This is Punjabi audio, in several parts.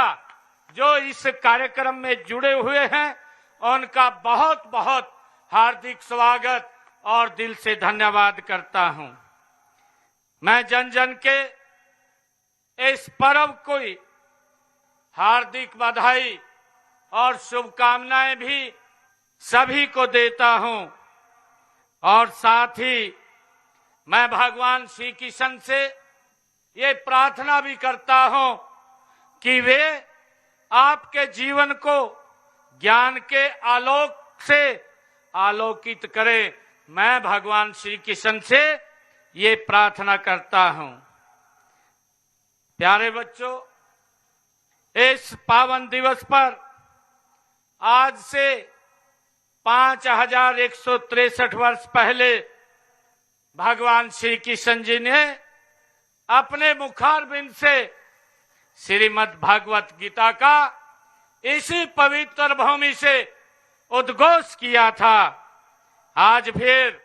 का, जो इस कार्यक्रम में जुड़े हुए हैं, उनका बहुत बहुत हार्दिक स्वागत और दिल से धन्यवाद करता हूँ। मैं जन जन के इस पर्व को हार्दिक बधाई और शुभकामनाएँ भी सभी को देता हूँ। और साथ ही मैं भगवान श्री किशन से ये प्रार्थना भी करता हूँ कि वे आपके जीवन को ज्ञान के आलोक से आलोकित करें। मैं भगवान श्री किशन से ये प्रार्थना करता हूँ। प्यारे बच्चों, इस पावन दिवस पर आज से पाँच हज़ार एक सौ तिरसठ वर्ष पहले भगवान श्री किशन जी ने अपने मुखारबिंद से श्रीमद् भागवत गीता का इसी पवित्र भूमि से उद्घोष किया था। आज फिर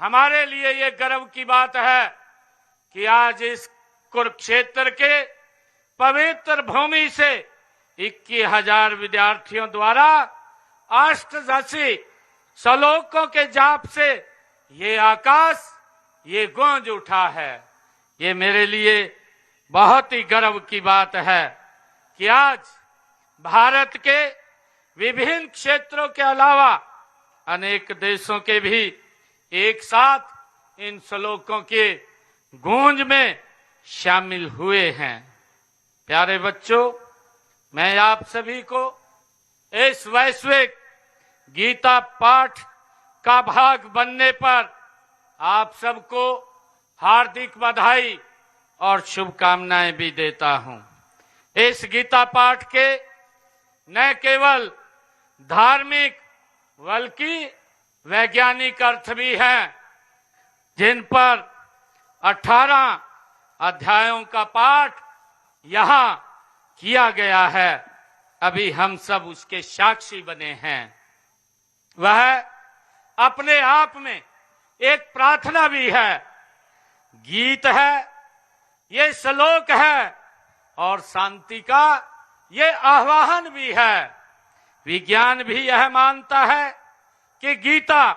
हमारे लिए ये गर्व की बात है कि आज इस कुरुक्षेत्र के पवित्र भूमि से इक्कीस हज़ार विद्यार्थियों द्वारा अष्टदशी श्लोकों के जाप से ये आकाश, ये गूंज उठा है। ये मेरे लिए बहुत ही गर्व की बात है कि आज भारत के विभिन्न क्षेत्रों के अलावा अनेक देशों के भी एक साथ इन श्लोकों के गूंज में शामिल हुए हैं। प्यारे बच्चों, मैं आप सभी को इस वैश्विक गीता पाठ का भाग बनने पर आप सबको हार्दिक बधाई और शुभकामनाएँ भी देता हूँ। इस गीता पाठ के न केवल धार्मिक, बल्कि वैज्ञानिक अर्थ भी हैं, जिन पर 18 अध्यायों का पाठ यहाँ किया गया है। अभी हम सब उसके साक्षी बने हैं। वह अपने आप में एक प्रार्थना भी है। गीत है ये श्लोक है। और शांति का ये आह्वान भी है। विज्ञान भी यह मानता है कि गीता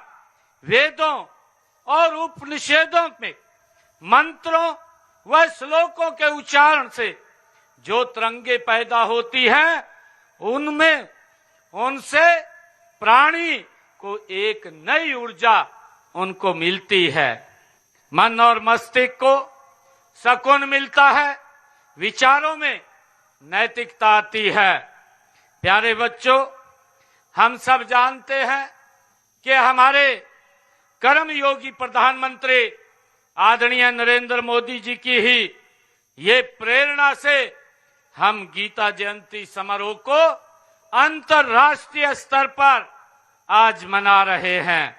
वेदों और उपनिषेदों में मंत्रों व श्लोकों के उच्चारण से जो तरंगे पैदा होती हैं, उनमें उनसे प्राणी को एक नई ऊर्जा उनको मिलती है। मन और मस्तिष्क को सकून मिलता है, विचारों में नैतिकता आती है। प्यारे बच्चों, हम सब जानते हैं कि हमारे कर्म योगी प्रधानमंत्री आदरणीय नरेंद्र मोदी जी की ही ये प्रेरणा से हम गीता जयंती समारोह को अंतर्राष्ट्रीय स्तर पर आज मना रहे हैं।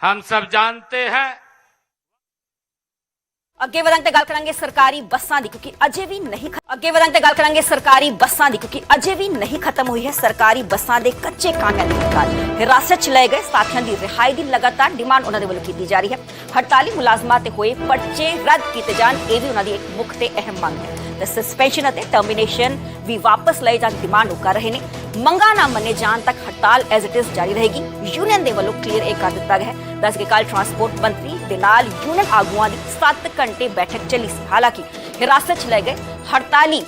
हम सब जानते हैं ਅੱਗੇ ਵਧਾਂਗੇ ਤੇ ਗੱਲ ਕਰਾਂਗੇ ਸਰਕਾਰੀ ਬੱਸਾਂ ਦੀ, ਕਿਉਂਕਿ ਅਜੇ ਵੀ ਨਹੀਂ ਖ- ਅੱਗੇ ਵਧਾਂਗੇ ਤੇ ਗੱਲ ਕਰਾਂਗੇ ਸਰਕਾਰੀ ਬੱਸਾਂ ਦੀ, ਕਿਉਂਕਿ ਅਜੇ ਵੀ ਨਹੀਂ ਖਤਮ ਹੋਈ ਹੈ ਸਰਕਾਰੀ ਬੱਸਾਂ ਦੇ ਕੱਚੇ ਕਾਮਿਆਂ ਦੀ ਹੜਤਾਲ। ਹਿਰਾਸਤ 'ਚ ਲਏ ਗਏ ਸਾਥੀਆਂ ਦੀ ਰਿਹਾਈ ਦੀ ਲਗਾਤਾਰ ਡਿਮਾਂਡ ਉਹਨਾਂ ਦੇ ਵੱਲੋਂ ਕੀਤੀ ਜਾ ਰਹੀ ਹੈ। ਹੜਤਾਲੀ ਮੁਲਾਜ਼ਮਾਂ ਤੇ ਹੋਏ ਪਰਚੇ ਰੱਦ ਕੀਤੇ ਜਾਣ, ਇਹ ਵੀ ਉਹਨਾਂ ਦੀ ਇੱਕ ਮੁੱਖ ਤੇ ਅਹਿਮ ਮੰਗ ਹੈ। ਤੇ ਸਸਪੈਂਸ਼ਨ ਅਤੇ ਟਰਮੀਨੇਸ਼ਨ ਵੀ ਵਾਪਸ ਲਏ ਜਾਣ ਦੀ ਡਿਮਾਂਡ ਉਹ ਕਰ ਰਹੇ ਨੇ। ਮੰਗਾਂ ਨਾ ਮੰਨੇ ਜਾਣ ਤੱਕ ਹੜਤਾਲ ਐਜ਼ ਇਟ ਇਜ਼ ਜਾਰੀ ਰਹੇਗੀ। ਯੂਨੀਅਨ ਦੇ ਵੱਲੋਂ ਕਲੀਅਰ ਇਹ ਕਰ ਦਿੱਤਾ ਗਿਆ ਹੈ। ਦੱਸ ਕੇ ਕੱਲ ਟਰਾਂਸਪੋਰਟ ਮੰਤਰੀ ਦੇ ਨਾਲ ਯੂਨੀਅਨ ਆਗੂਆਂ ਦੀ 7 ਘੰਟੇ ਬੈਠਕ ਚੱਲੀ ਸੀ। ਹਾਲਾਂਕਿ ਹਿਰਾਸਤ 'ਚ ਲੈ ਗਏ ਹੜਤਾਲੀ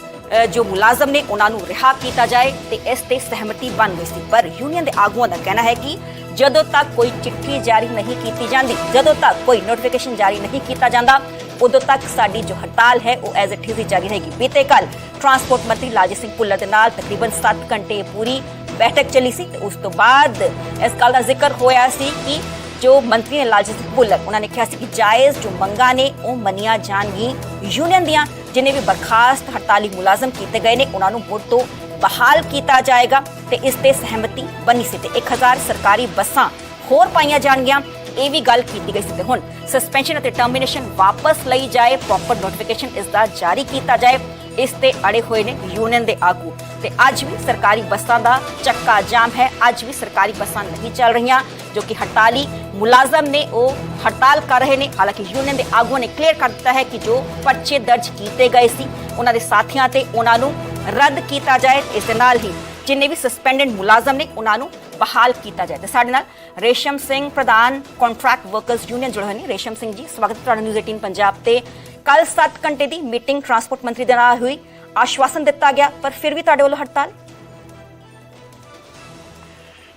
ਜੋ ਮੁਲਾਜ਼ਮ ਨੇ ਉਹਨਾਂ ਨੂੰ ਰਿਹਾ ਕੀਤਾ ਜਾਏ ਤੇ ਇਸ ਤੇ ਸਹਿਮਤੀ ਬਣ ਗਈ ਸੀ। ਪਰ ਯੂਨੀਅਨ ਦੇ ਆਗੂਆਂ ਦਾ ਕਹਿਣਾ ਹੈ ਕਿ ਜਦੋਂ ਤੱਕ ਕੋਈ ਚਿੱਠੀ ਜਾਰੀ ਨਹੀਂ ਕੀਤੀ ਜਾਂਦੀ, ਜਦੋਂ ਤੱਕ ਕੋਈ ਨੋਟੀਫਿਕੇਸ਼ਨ ਜਾਰੀ ਨਹੀਂ ਕੀਤਾ ਜਾਂਦਾ, ਉਦੋਂ ਤੱਕ ਸਾਡੀ ਜੋ ਹੜਤਾਲ ਹੈ, ਉਹ ਐਜ਼ ਇਟ ਇਜ਼ ਹੀ ਜਾਰੀ ਰਹੇਗੀ। ਬੀਤੇ ਕੱਲ ਟਰਾਂਸਪੋਰਟ ਮੰਤਰੀ ਲਾਜੇ ਸਿੰਘ ਭੁੱਲਰ ਦੇ ਨਾਲ ਤਕਰੀਬਨ 7 ਘੰਟੇ ਪੂਰੀ ਬੈਠਕ ਚੱਲੀ ਸੀ ਤੇ ਉਸ ਤੋਂ ਬਾਅਦ ਇਸ ਗੱਲ ਦਾ ਜ਼ਿਕਰ ਹੋਇਆ ਸੀ ਕਿ ਜੋ ਮੰਤਰੀ ਨੇ ਲਾਲਜੀਤ ਸਿੰਘ ਭੁੱਲਰ ਉਹਨਾਂ ਨੇ ਕਿਹਾ ਸੀ ਕਿ ਜਾਇਜ਼ ਜੋ ਮੰਗਾਂ ਨੇ, ਉਹ ਮੰਨੀਆਂ ਜਾਣਗੀਆਂ। ਯੂਨੀਅਨ ਦੀਆਂ ਜਿਨੇ ਵੀ ਬਰਖਾਸਤ ਹੜਤਾਲੀ ਮੁਲਾਜ਼ਮ ਕੀਤੇ ਗਏ ਨੇ, ਉਹਨਾਂ ਨੂੰ ਮੁੜ ਤੋਂ ਬਹਾਲ ਕੀਤਾ ਜਾਏਗਾ ਤੇ ਇਸ ਤੇ ਸਹਿਮਤੀ ਬਣੀ ਸੀ ਤੇ 1000 ਸਰਕਾਰੀ ਬੱਸਾਂ ਹੋਰ ਪਾਈਆਂ ਜਾਣਗੀਆਂ। ਇਹ ਵੀ ਗੱਲ ਕੀਤੀ ਗਈ ਸੀ ਤੇ ਹੁਣ ਸਸਪੈਂਸ਼ਨ ਅਤੇ ਟਰਮੀਨੇਸ਼ਨ ਵਾਪਸ ਲਈ ਜਾਏ। ਪ੍ਰੋਪਰ ਨੋਟੀਫਿਕੇਸ਼ਨ ਇਸ ਦਾ ਜਾਰੀ ਕੀਤਾ ਜਾਏ। ਇਸ ਤੇ ਅੜੇ ਹੋਏ ਨੇ ਯੂਨੀਅਨ ਦੇ ਆਗੂ। ਤੇ ਅੱਜ ਵੀ ਸਰਕਾਰੀ ਬੱਸਾਂ ਦਾ ਚੱਕਾ ਜਾਮ ਹੈ। ਅੱਜ ਵੀ ਸਰਕਾਰੀ ਬੱਸਾਂ ਨਹੀਂ ਚੱਲ ਰਹੀਆਂ, ਜੋ ਕਿ ਹੜਤਾਲੀ ਮੁਲਾਜ਼ਮ ਨੇ ਉਹ ਹੜਤਾਲ ਕਰ ਰਹੇ ਨੇ। ਹਾਲਾਂਕਿ ਯੂਨੀਅਨ ਦੇ ਆਗੂਆਂ ਨੇ ਕਲੀਅਰ ਕਰ ਦਿੱਤਾ ਹੈ ਕਿ ਜੋ ਪਰਚੇ ਦਰਜ ਕੀਤੇ ਗਏ ਸੀ, ਉਹਨਾਂ ਦੇ ਸਾਥੀਆਂ ਤੇ ਉਹਨਾਂ ਨੂੰ ਰੱਦ ਕੀਤਾ ਜਾਏ। ਇਸ ਦੇ ਨਾਲ ਹੀ ਜਿੰਨੇ ਵੀ ਸਸਪੈਂਡਡ ਮੁਲਾਜ਼ਮ ਨੇ, ਉਹਨਾਂ ਨੂੰ ਬਹਾਲ ਕੀਤਾ ਜਾਏ। ਤੇ ਸਾਡੇ ਨਾਲ ਰੇਸ਼ਮ ਸਿੰਘ ਪ੍ਰਧਾਨ ਕੰਟਰੈਕਟ ਵਰਕਰਸ ਯੂਨੀਅਨ ਜੁੜੇ ਹੋਏ ਨੇ। ਰੇਸ਼ਮ ਸਿੰਘ ਜੀ, ਸਵਾਗਤ ਹੈ ਤੁਹਾਡਾ ਨਿਊਜ਼ 18 ਪੰਜਾਬ ਤੇ। ਕੱਲ 7 ਘੰਟੇ ਦੀ ਮੀਟਿੰਗ ਟਰਾਂਸਪੋਰਟ ਮੰਤਰੀ ਦੇ ਨਾਲ ਹੋਈ। ਆਸ਼ਵਾਸਨ ਦਿੱਤਾ ਗਿਆ ਪਰ ਫਿਰ ਵੀ ਤੁਹਾਡੇ ਵੱਲੋਂ ਹੜਤਾਲ?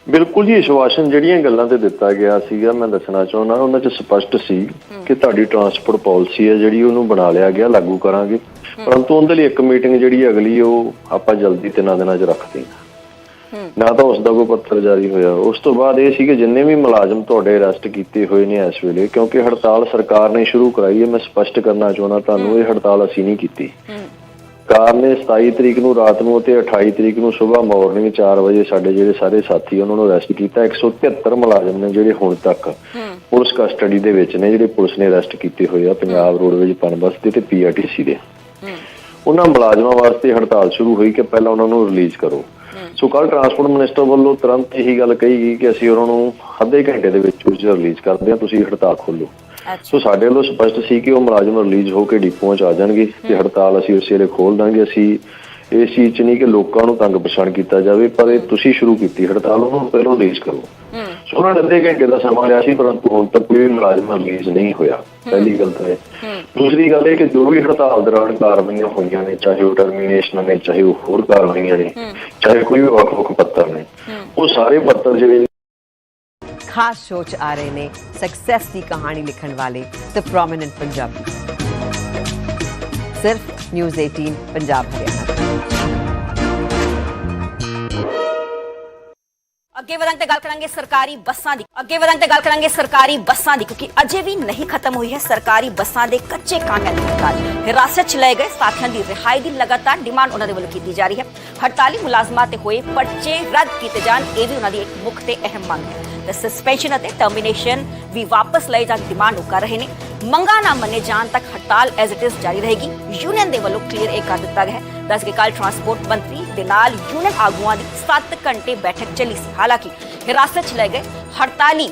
ਬਿਲਕੁਲ ਜੀ ਆਸ਼ਵਾਸਨ ਜਿਹੜੀਆਂ ਗੱਲਾਂ ਤੇ ਦਿੱਤਾ ਗਿਆ ਸੀਗਾ ਮੈਂ ਦੱਸਣਾ ਚਾਹੁੰਦਾ ਉਹਨਾਂ 'ਚ ਸਪਸ਼ਟ ਸੀ ਕਿ ਤੁਹਾਡੀ ਟਰਾਂਸਪੋਰਟ ਪਾਲਿਸੀ ਹੈ ਜਿਹੜੀ ਉਹਨੂੰ ਬਣਾ ਲਿਆ ਗਿਆ ਲਾਗੂ ਕਰਾਂਗੇ। ਪਰੰਤੂ ਉਹਦੇ ਲਈ ਇੱਕ ਮੀਟਿੰਗ ਜਿਹੜੀ ਅਗਲੀ ਉਹ ਆਪਾਂ ਜਲਦੀ ਤਿੰਨਾਂ ਦਿਨਾਂ 'ਚ ਰੱਖਦੇ ਹਾਂ ਨਾ ਤਾਂ ਉਸ ਦਾ ਕੋਈ ਪੱਤਰ ਜਾਰੀ ਹੋਇਆ। ਉਸ ਤੋਂ ਬਾਅਦ ਇਹ ਸੀ ਕਿ ਜਿੰਨੇ ਵੀ ਮੁਲਾਜ਼ਮ ਤੁਹਾਡੇ ਅਰੈਸਟ ਕੀਤੇ ਹੋਏ ਨੇ ਇਸ ਵੇਲੇ ਕਿਉਂਕਿ ਹੜਤਾਲ ਸਰਕਾਰ ਨੇ ਸ਼ੁਰੂ ਕਰਾਈ ਹੈ ਮੈਂ ਸਪਸ਼ਟ ਕਰਨਾ ਚਾਹੁੰਦਾ ਤੁਹਾਨੂੰ ਇਹ ਹੜਤਾਲ ਅਸੀਂ ਨਹੀਂ ਕੀਤੀ। ਕਾਰ ਨੇ 27 ਤਰੀਕ ਨੂੰ ਰਾਤ ਨੂੰ ਅਤੇ 28 ਤਰੀਕ ਨੂੰ ਸਵੇਰ ਮਾਰਨਿੰਗ 4 ਵਜੇ ਸਾਡੇ ਜਿਹੜੇ ਸਾਰੇ ਸਾਥੀ ਉਹਨਾਂ ਨੂੰ ਅਰੈਸਟ ਕੀਤਾ। 173 ਮੁਲਾਜ਼ਮ ਨੇ ਜਿਹੜੇ ਹੁਣ ਤੱਕ ਪੁਲਿਸ ਕਸਟਡੀ ਦੇ ਵਿੱਚ ਨੇ ਜਿਹੜੇ ਪੁਲਿਸ ਨੇ ਅਰੈਸਟ ਕੀਤੇ ਹੋਏ ਆ ਪੰਜਾਬ ਰੋਡਵੇਜ ਪਨਬਸ ਦੇ ਤੇ ਪੀਆਰਟੀਸੀ ਦੇ। ਉਹਨਾਂ ਮੁਲਾਜ਼ਮਾਂ ਵਾਸਤੇ ਹੜਤਾਲ ਸ਼ੁਰੂ ਹੋਈ ਕਿ ਪਹਿਲਾਂ ਉਹਨਾਂ ਨੂੰ ਰਿਲੀਜ਼ ਕਰੋ। ਸੋ ਕੱਲ ਟਰਾਂਸਪੋਰਟ ਮਿਨਿਸਟਰ ਵੱਲੋਂ ਤੁਰੰਤ ਇਹੀ ਗੱਲ ਕਹੀ ਗਈ ਕਿ ਅਸੀਂ ਉਹਨਾਂ ਨੂੰ ਅੱਧੇ ਘੰਟੇ ਦੇ ਵਿੱਚ ਵਿੱਚ ਰਿਲੀਜ਼ ਕਰਦੇ ਹਾਂ ਤੁਸੀਂ ਹੜਤਾਲ ਖੋਲੋ ਸੋ ਸਾਡੇ ਵੱਲੋਂ ਸਪਸ਼ਟ ਸੀ ਕਿ ਉਹ ਮੁਲਾਜ਼ਮ ਰਿਲੀਜ਼ ਹੋ ਕੇ ਡਿਪੂਆਂ 'ਚ ਆ ਜਾਣਗੇ ਤੇ ਹੜਤਾਲ ਅਸੀਂ ਉਸੇ ਵੇਲੇ ਖੋਲ ਦਾਂਗੇ। ਅਸੀਂ ਇਸ ਚੀਜ਼ 'ਚ ਨਹੀਂ ਕਿ ਲੋਕਾਂ ਨੂੰ ਤੰਗ ਪਰੇਸ਼ਾਨ ਕੀਤਾ ਜਾਵੇ ਪਰ ਇਹ ਤੁਸੀਂ ਸ਼ੁਰੂ ਕੀਤੀ ਹੜਤਾਲ ਉਹਨੂੰ ਪਹਿਲਾਂ ਰਿਲੀਜ਼ ਕਰੋ। ਸੋ ਉਹਨਾਂ ਨੇ ਅੱਧੇ ਘੰਟੇ ਦਾ ਸਮਾਂ ਲਿਆ ਸੀ ਪਰੰਤੂ ਹੁਣ ਤੱਕ ਕੋਈ ਵੀ ਮੁਲਾਜ਼ਮ ਰਿਲੀਜ਼ ਨਹੀਂ ਹੋਇਆ। ਪਹਿਲੀ ਗੱਲ ਤਾਂ ਇਹ। ਦੂਸਰੀ ਗੱਲ ਇਹ ਕਿ ਜੋ ਵੀ ਹੜਤਾਲ ਦੌਰਾਨ ਕਾਰਵਾਈਆਂ ਹੋਈਆਂ ਨੇ ਚਾਹੇ ਉਹ ਟਰਮੀਨੇਸ਼ਨ ਨੇ ਚਾਹੇ ਉਹ ਹੋਰ ਕਾਰਵਾਈਆਂ ਨੇ ਚਾਹੇ ਕੋਈ ਵੀ ਵੱਖ-ਵੱਖ ਪੱਤਰ ਨੇ ਉਹ ਸਾਰੇ ਪੱਤਰ ਜਿਹੜੇ ਖਾਸ ਸ਼ੋਅ 'ਚ ਆ ਰਹੇ ਨੇ ਸਕਸੈਸ ਦੀ ਕਹਾਣੀ ਲਿਖਣ ਵਾਲੇ ਦ ਪ੍ਰੋਮਿਨੈਂਟ ਪੰਜਾਬੀ। ਸਿਰਫ ਨਿਊਜ਼ 18 ਪੰਜਾਬ ਹਰਿਆਣਾ। ਅੱਗੇ ਵਧਣ ਤੇ ਗੱਲ ਕਰਾਂਗੇ ਸਰਕਾਰੀ ਬੱਸਾਂ ਦੀ। ਅੱਗੇ ਵਧਣ ਤੇ ਗੱਲ ਕਰਾਂਗੇ ਸਰਕਾਰੀ ਬੱਸਾਂ ਦੀ, ਕਿਉਂਕਿ ਅਜੇ ਵੀ ਨਹੀਂ ਖਤਮ ਹੋਈ ਹੈ ਸਰਕਾਰੀ ਬੱਸਾਂ ਦੇ ਕੱਚੇ ਕਾਮਿਆਂ ਦੀ ਹੜਤਾਲ ਹਿਰਾਸਤ 'ਚ ਲਏ ਗਏ ਸਾਥੀਆਂ ਦੀ ਰਿਹਾਈ ਦੀ ਲਗਾਤਾਰ ਡਿਮਾਂਡ ਉਹਨਾਂ ਦੇ ਵੱਲੋਂ ਕੀਤੀ ਜਾ ਰਹੀ ਹੈ। ਹੜਤਾਲੀ ਮੁਲਾਜ਼ਮਾਂ ਤੇ ਹੋਏ ਪਰਚੇ ਰੱਦ ਕੀਤੇ ਜਾਣ, ਇਹ ਵੀ ਉਹਨਾਂ ਦੀ ਇੱਕ ਮੁੱਖ ਤੇ ਅਹਿਮ ਮੰਗ ਹੈ। ਤੇ ਸਸਪੈਂਸ਼ਨ ਅਤੇ ਟਰਮੀਨੇਸ਼ਨ ਵੀ ਵਾਪਸ ਲਏ ਜਾਣ ਦੀ ਡਿਮਾਂਡ ਕਰ ਰਹੇ ਨੇ ਮੰਗਾਂ ਨਾ ਮੰਨੇ ਜਾਣ ਤੱਕ ਹੜਤਾਲ ਐਜ਼ ਇਟ ਇਜ਼ ਜਾਰੀ ਰਹੇਗੀ ਯੂਨੀਅਨ ਦੇ ਵੱਲੋਂ ਕਲੀਅਰ ਇਹ ਕਰ ਦਿੱਤਾ ਗਿਆ ਹੈ ਦੱਸ ਕੇ ਕੱਲ ਟਰਾਂਸਪੋਰਟ ਮੰਤਰੀ ਦੇ ਨਾਲ ਯੂਨੀਅਨ ਆਗੂਆਂ ਦੀ 7 ਘੰਟੇ ਬੈਠਕ ਚੱਲੀ ਸੀ ਹਾਲਾਂਕਿ ਹਿਰਾਸਤ 'ਚ ਲਏ ਗਏ ਹੜਤਾਲੀ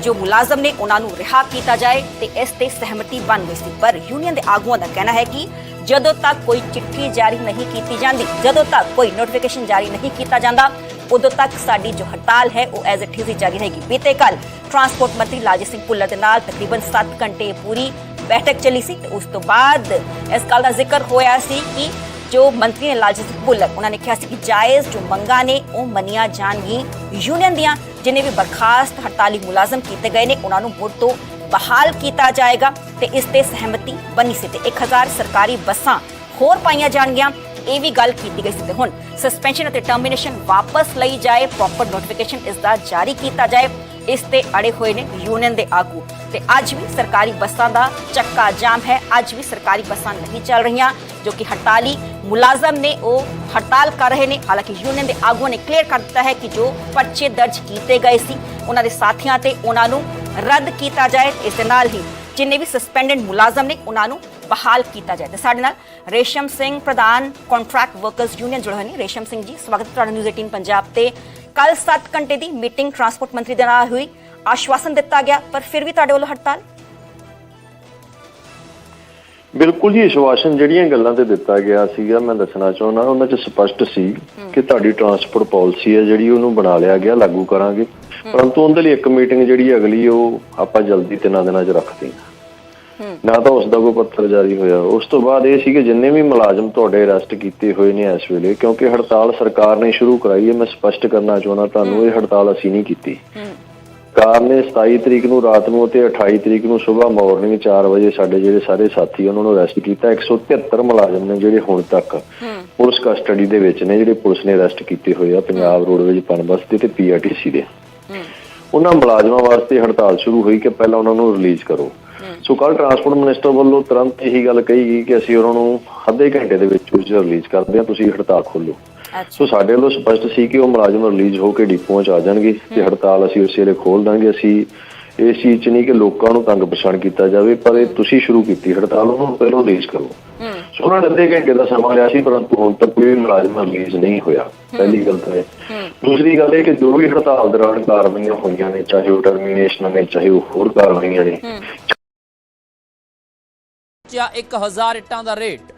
ਜੋ ਮੁਲਾਜ਼ਮ ਨੇ ਉਹਨਾਂ ਨੂੰ ਰਿਹਾ ਕੀਤਾ ਜਾਏ ਤੇ ਇਸ ਤੇ ਸਹਿਮਤੀ ਬਣ ਗਈ ਸੀ ਪਰ ਯੂਨੀਅਨ ਦੇ ਆਗੂਆਂ ਦਾ ਕਹਿਣਾ ਹੈ ਕਿ ਜਦੋਂ ਤੱਕ ਕੋਈ ਚਿੱਠੀ ਜਾਰੀ ਨਹੀਂ ਕੀਤੀ ਜਾਂਦੀ ਜਦੋਂ ਤੱਕ ਕੋਈ ਨੋਟੀਫਿਕੇਸ਼ਨ ਜਾਰੀ ਨਹੀਂ ਕੀਤਾ ਜਾਂਦਾ ਉਦੋਂ ਤੱਕ ਸਾਡੀ ਜੋ ਹੜਤਾਲ ਹੈ, ਉਹ ਐਜ਼ ਇਟ ਇਜ਼ ਹੀ ਜਾਰੀ ਰਹੇਗੀ। ਬੀਤੇ ਕੱਲ ਟਰਾਂਸਪੋਰਟ ਮੰਤਰੀ ਲਾਜੇ ਸਿੰਘ ਭੁੱਲਰ ਦੇ ਨਾਲ ਤਕਰੀਬਨ 7 ਘੰਟੇ ਪੂਰੀ ਬੈਠਕ ਚੱਲੀ ਸੀ ਤੇ ਉਸ ਤੋਂ ਬਾਅਦ ਇਸ ਗੱਲ ਦਾ ਜ਼ਿਕਰ ਹੋਇਆ ਸੀ ਕਿ ਜੋ ਮੰਤਰੀ ਨੇ ਲਾਲਜੀਤ ਸਿੰਘ ਭੁੱਲਰ, ਉਹਨਾਂ ਨੇ ਕਿਹਾ ਸੀ ਕਿ ਜਾਇਜ਼ ਜੋ ਮੰਗਾਂ ਨੇ, ਉਹ ਮੰਨੀਆਂ ਜਾਣਗੀਆਂ। ਯੂਨੀਅਨ ਦੀਆਂ ਜਿਨੇ ਵੀ ਬਰਖਾਸਤ ਹੜਤਾਲੀ ਮੁਲਾਜ਼ਮ ਕੀਤੇ ਗਏ ਨੇ, ਉਹਨਾਂ ਨੂੰ ਮੁੜ ਤੋਂ ਬਹਾਲ ਕੀਤਾ ਜਾਏਗਾ ਤੇ ਇਸ ਤੇ ਸਹਿਮਤੀ ਬਣੀ ਸੀ ਤੇ 1000 ਸਰਕਾਰੀ ਬੱਸਾਂ ਹੋਰ ਪਾਈਆਂ ਜਾਣਗੀਆਂ। ਇਹ ਵੀ ਗੱਲ ਕੀਤੀ ਗਈ ਸੀ ਤੇ ਹੁਣ ਸਸਪੈਂਸ਼ਨ ਅਤੇ ਟਰਮੀਨੇਸ਼ਨ ਵਾਪਸ ਲਈ ਜਾਏ ਪ੍ਰੋਪਰ ਨੋਟੀਫਿਕੇਸ਼ਨ ਇਸ ਦਾ ਜਾਰੀ ਕੀਤਾ ਜਾਏ, ਇਸ ਤੇ ਅੜੇ ਹੋਏ ਨੇ ਯੂਨੀਅਨ ਦੇ ਆਗੂ। ਤੇ ਅੱਜ ਵੀ ਸਰਕਾਰੀ ਬੱਸਾਂ ਦਾ ਚੱਕਾ ਜਾਮ ਹੈ। ਅੱਜ ਵੀ ਸਰਕਾਰੀ ਬੱਸਾਂ ਨਹੀਂ ਚੱਲ ਰਹੀਆਂ, ਜੋ ਕਿ ਹੜਤਾਲੀ ਮੁਲਾਜ਼ਮ ਨੇ ਉਹ ਹੜਤਾਲ ਕਰ ਰਹੇ ਨੇ। ਹਾਲਾਂਕਿ ਯੂਨੀਅਨ ਦੇ ਆਗੂਆਂ ਨੇ ਕਲੀਅਰ ਕਰ ਦਿੱਤਾ ਹੈ ਕਿ ਜੋ ਪਰਚੇ ਦਰਜ ਕੀਤੇ ਗਏ ਸੀ, ਉਹਨਾਂ ਦੇ ਸਾਥੀਆਂ ਤੇ ਉਹਨਾਂ ਨੂੰ ਰੱਦ ਕੀਤਾ ਜਾਏ। ਇਸ ਦੇ ਨਾਲ ਹੀ ਜਿੰਨੇ ਵੀ ਸਸਪੈਂਡਡ ਮੁਲਾਜ਼ਮ ਨੇ, ਉਹਨਾਂ ਨੂੰ ਬਹਾਲ ਕੀਤਾ ਜਾਏ ਤੇ ਸਾਡੇ ਨਾਲ ਰੇਸ਼ਮ ਸਿੰਘ ਪ੍ਰਧਾਨ ਕੰਟਰੈਕਟ ਵਰਕਰਸ ਯੂਨੀਅਨ ਜੁੜੇ ਹੋਏ ਨੇ ਰੇਸ਼ਮ ਸਿੰਘ ਜੀ ਸਵਾਗਤ ਹੈ ਤੁਹਾਡਾ ਨਿਊਜ਼ 18 ਪੰਜਾਬ ਤੇ ਕੱਲ 7 ਘੰਟੇ ਦੀ ਮੀਟਿੰਗ ਟਰਾਂਸਪੋਰਟ ਮੰਤਰੀ ਦੇ ਨਾਲ ਹੋਈ ਆਸ਼ਵਾਸਨ ਦਿੱਤਾ ਗਿਆ ਪਰ ਫਿਰ ਵੀ ਤੁਹਾਡੇ ਵੱਲੋਂ ਹੜਤਾਲ ਬਿਲਕੁਲ ਜੀ ਆਸ਼ਵਾਸਨ ਜਿਹੜੀਆਂ ਗੱਲਾਂ ਤੇ ਦਿੱਤਾ ਗਿਆ ਸੀਗਾ ਮੈਂ ਦੱਸਣਾ ਚਾਹੁੰਦਾ ਉਹਨਾਂ 'ਚ ਸਪਸ਼ਟ ਸੀ ਕਿ ਤੁਹਾਡੀ ਟਰਾਂਸਪੋਰਟ ਪਾਲਿਸੀ ਹੈ ਜਿਹੜੀ ਉਹਨੂੰ ਬਣਾ ਲਿਆ ਗਿਆ ਲਾਗੂ ਕਰਾਂਗੇ ਪਰੰਤੂ ਉਹਦੇ ਲਈ ਇੱਕ ਮੀਟਿੰਗ ਜਿਹੜੀ ਅਗਲੀ ਉਹ ਆਪਾਂ ਜਲਦੀ ਤਿੰਨਾਂ ਦਿਨਾਂ 'ਚ ਰੱਖਦੇ ਹਾਂ ਨਾ ਤਾਂ ਉਸ ਦਾ ਕੋਈ ਪੱਤਰ ਜਾਰੀ ਹੋਇਆ। ਉਸ ਤੋਂ ਬਾਅਦ ਇਹ ਸੀ ਕਿ ਜਿੰਨੇ ਵੀ ਮੁਲਾਜ਼ਮ ਤੁਹਾਡੇ ਅਰੈਸਟ ਕੀਤੇ ਹੋਏ ਨੇ ਇਸ ਵੇਲੇ ਕਿਉਂਕਿ ਹੜਤਾਲ ਸਰਕਾਰ ਨੇ ਸ਼ੁਰੂ ਕਰਾਈ ਹੈ ਮੈਂ ਸਪਸ਼ਟ ਕਰਨਾ ਚਾਹੁੰਦਾ ਤੁਹਾਨੂੰ ਇਹ ਹੜਤਾਲ ਅਸੀਂ ਨਹੀਂ ਕੀਤੀ। ਕਾਰ ਨੇ 27 ਤਰੀਕ ਨੂੰ ਰਾਤ ਨੂੰ ਅਤੇ 28 ਤਰੀਕ ਨੂੰ ਸਵੇਰ ਮਾਰਨਿੰਗ 4 ਵਜੇ ਸਾਡੇ ਜਿਹੜੇ ਸਾਰੇ ਸਾਥੀ ਉਹਨਾਂ ਨੂੰ ਅਰੈਸਟ ਕੀਤਾ। 173 ਮੁਲਾਜ਼ਮ ਨੇ ਜਿਹੜੇ ਹੁਣ ਤੱਕ ਪੁਲਿਸ ਕਸਟਡੀ ਦੇ ਵਿੱਚ ਨੇ ਜਿਹੜੇ ਪੁਲਿਸ ਨੇ ਅਰੈਸਟ ਕੀਤੇ ਹੋਏ ਆ ਪੰਜਾਬ ਰੋਡਵੇਜ ਪਨਬਸ ਦੇ ਤੇ ਪੀਆਰਟੀਸੀ ਦੇ। ਉਹਨਾਂ ਮੁਲਾਜ਼ਮਾਂ ਵਾਸਤੇ ਹੜਤਾਲ ਸ਼ੁਰੂ ਹੋਈ ਕਿ ਪਹਿਲਾਂ ਉਹਨਾਂ ਨੂੰ ਰਿਲੀਜ਼ ਕਰੋ। ਸੋ ਕੱਲ ਟਰਾਂਸਪੋਰਟ ਮਿਨਿਸਟਰ ਵੱਲੋਂ ਤੁਰੰਤ ਇਹੀ ਗੱਲ ਕਹੀ ਗਈ ਕਿ ਅਸੀਂ ਉਹਨਾਂ ਨੂੰ ਅੱਧੇ ਘੰਟੇ ਦੇ ਵਿੱਚ ਵਿੱਚ ਰਿਲੀਜ਼ ਕਰਦੇ ਹਾਂ ਤੁਸੀਂ ਹੜਤਾਲ ਖੋਲੋ ਸੋ ਸਾਡੇ ਵੱਲੋਂ ਸਪਸ਼ਟ ਸੀ ਕਿ ਉਹ ਮੁਲਾਜ਼ਮ ਰਿਲੀਜ਼ ਹੋ ਕੇ ਡਿਪੂਆਂ 'ਚ ਆ ਜਾਣਗੇ ਤੇ ਹੜਤਾਲ ਅਸੀਂ ਉਸੇ ਵੇਲੇ ਖੋਲ ਦਾਂਗੇ। ਅਸੀਂ ਇਸ ਚੀਜ਼ 'ਚ ਨਹੀਂ ਕਿ ਲੋਕਾਂ ਨੂੰ ਤੰਗ ਪਰੇਸ਼ਾਨ ਕੀਤਾ ਜਾਵੇ ਪਰ ਇਹ ਤੁਸੀਂ ਸ਼ੁਰੂ ਕੀਤੀ ਹੜਤਾਲ ਉਹਨੂੰ ਪਹਿਲਾਂ ਰਿਲੀਜ਼ ਕਰੋ। ਸੋ ਉਹਨਾਂ ਨੇ ਅੱਧੇ ਘੰਟੇ ਦਾ ਸਮਾਂ ਲਿਆ ਸੀ ਪਰੰਤੂ ਹੁਣ ਤੱਕ ਕੋਈ ਮੁਲਾਜ਼ਮ ਰਿਲੀਜ਼ ਨਹੀਂ ਹੋਇਆ। ਪਹਿਲੀ ਗੱਲ ਤਾਂ ਇਹ। ਦੂਸਰੀ ਗੱਲ ਇਹ ਕਿ ਜੋ ਵੀ ਹੜਤਾਲ ਦੌਰਾਨ ਕਾਰਵਾਈਆਂ ਹੋਈਆਂ ਨੇ ਚਾਹੇ ਉਹ ਟਰਮੀਨੇਸ਼ਨ ਨੇ ਚਾਹੇ ਉਹ ਹੋਰ ਕਾਰਵਾਈਆਂ ਨੇ ਜਾਂ 1000 ਇੱਟਾਂ ਦਾ ਰੇਟ।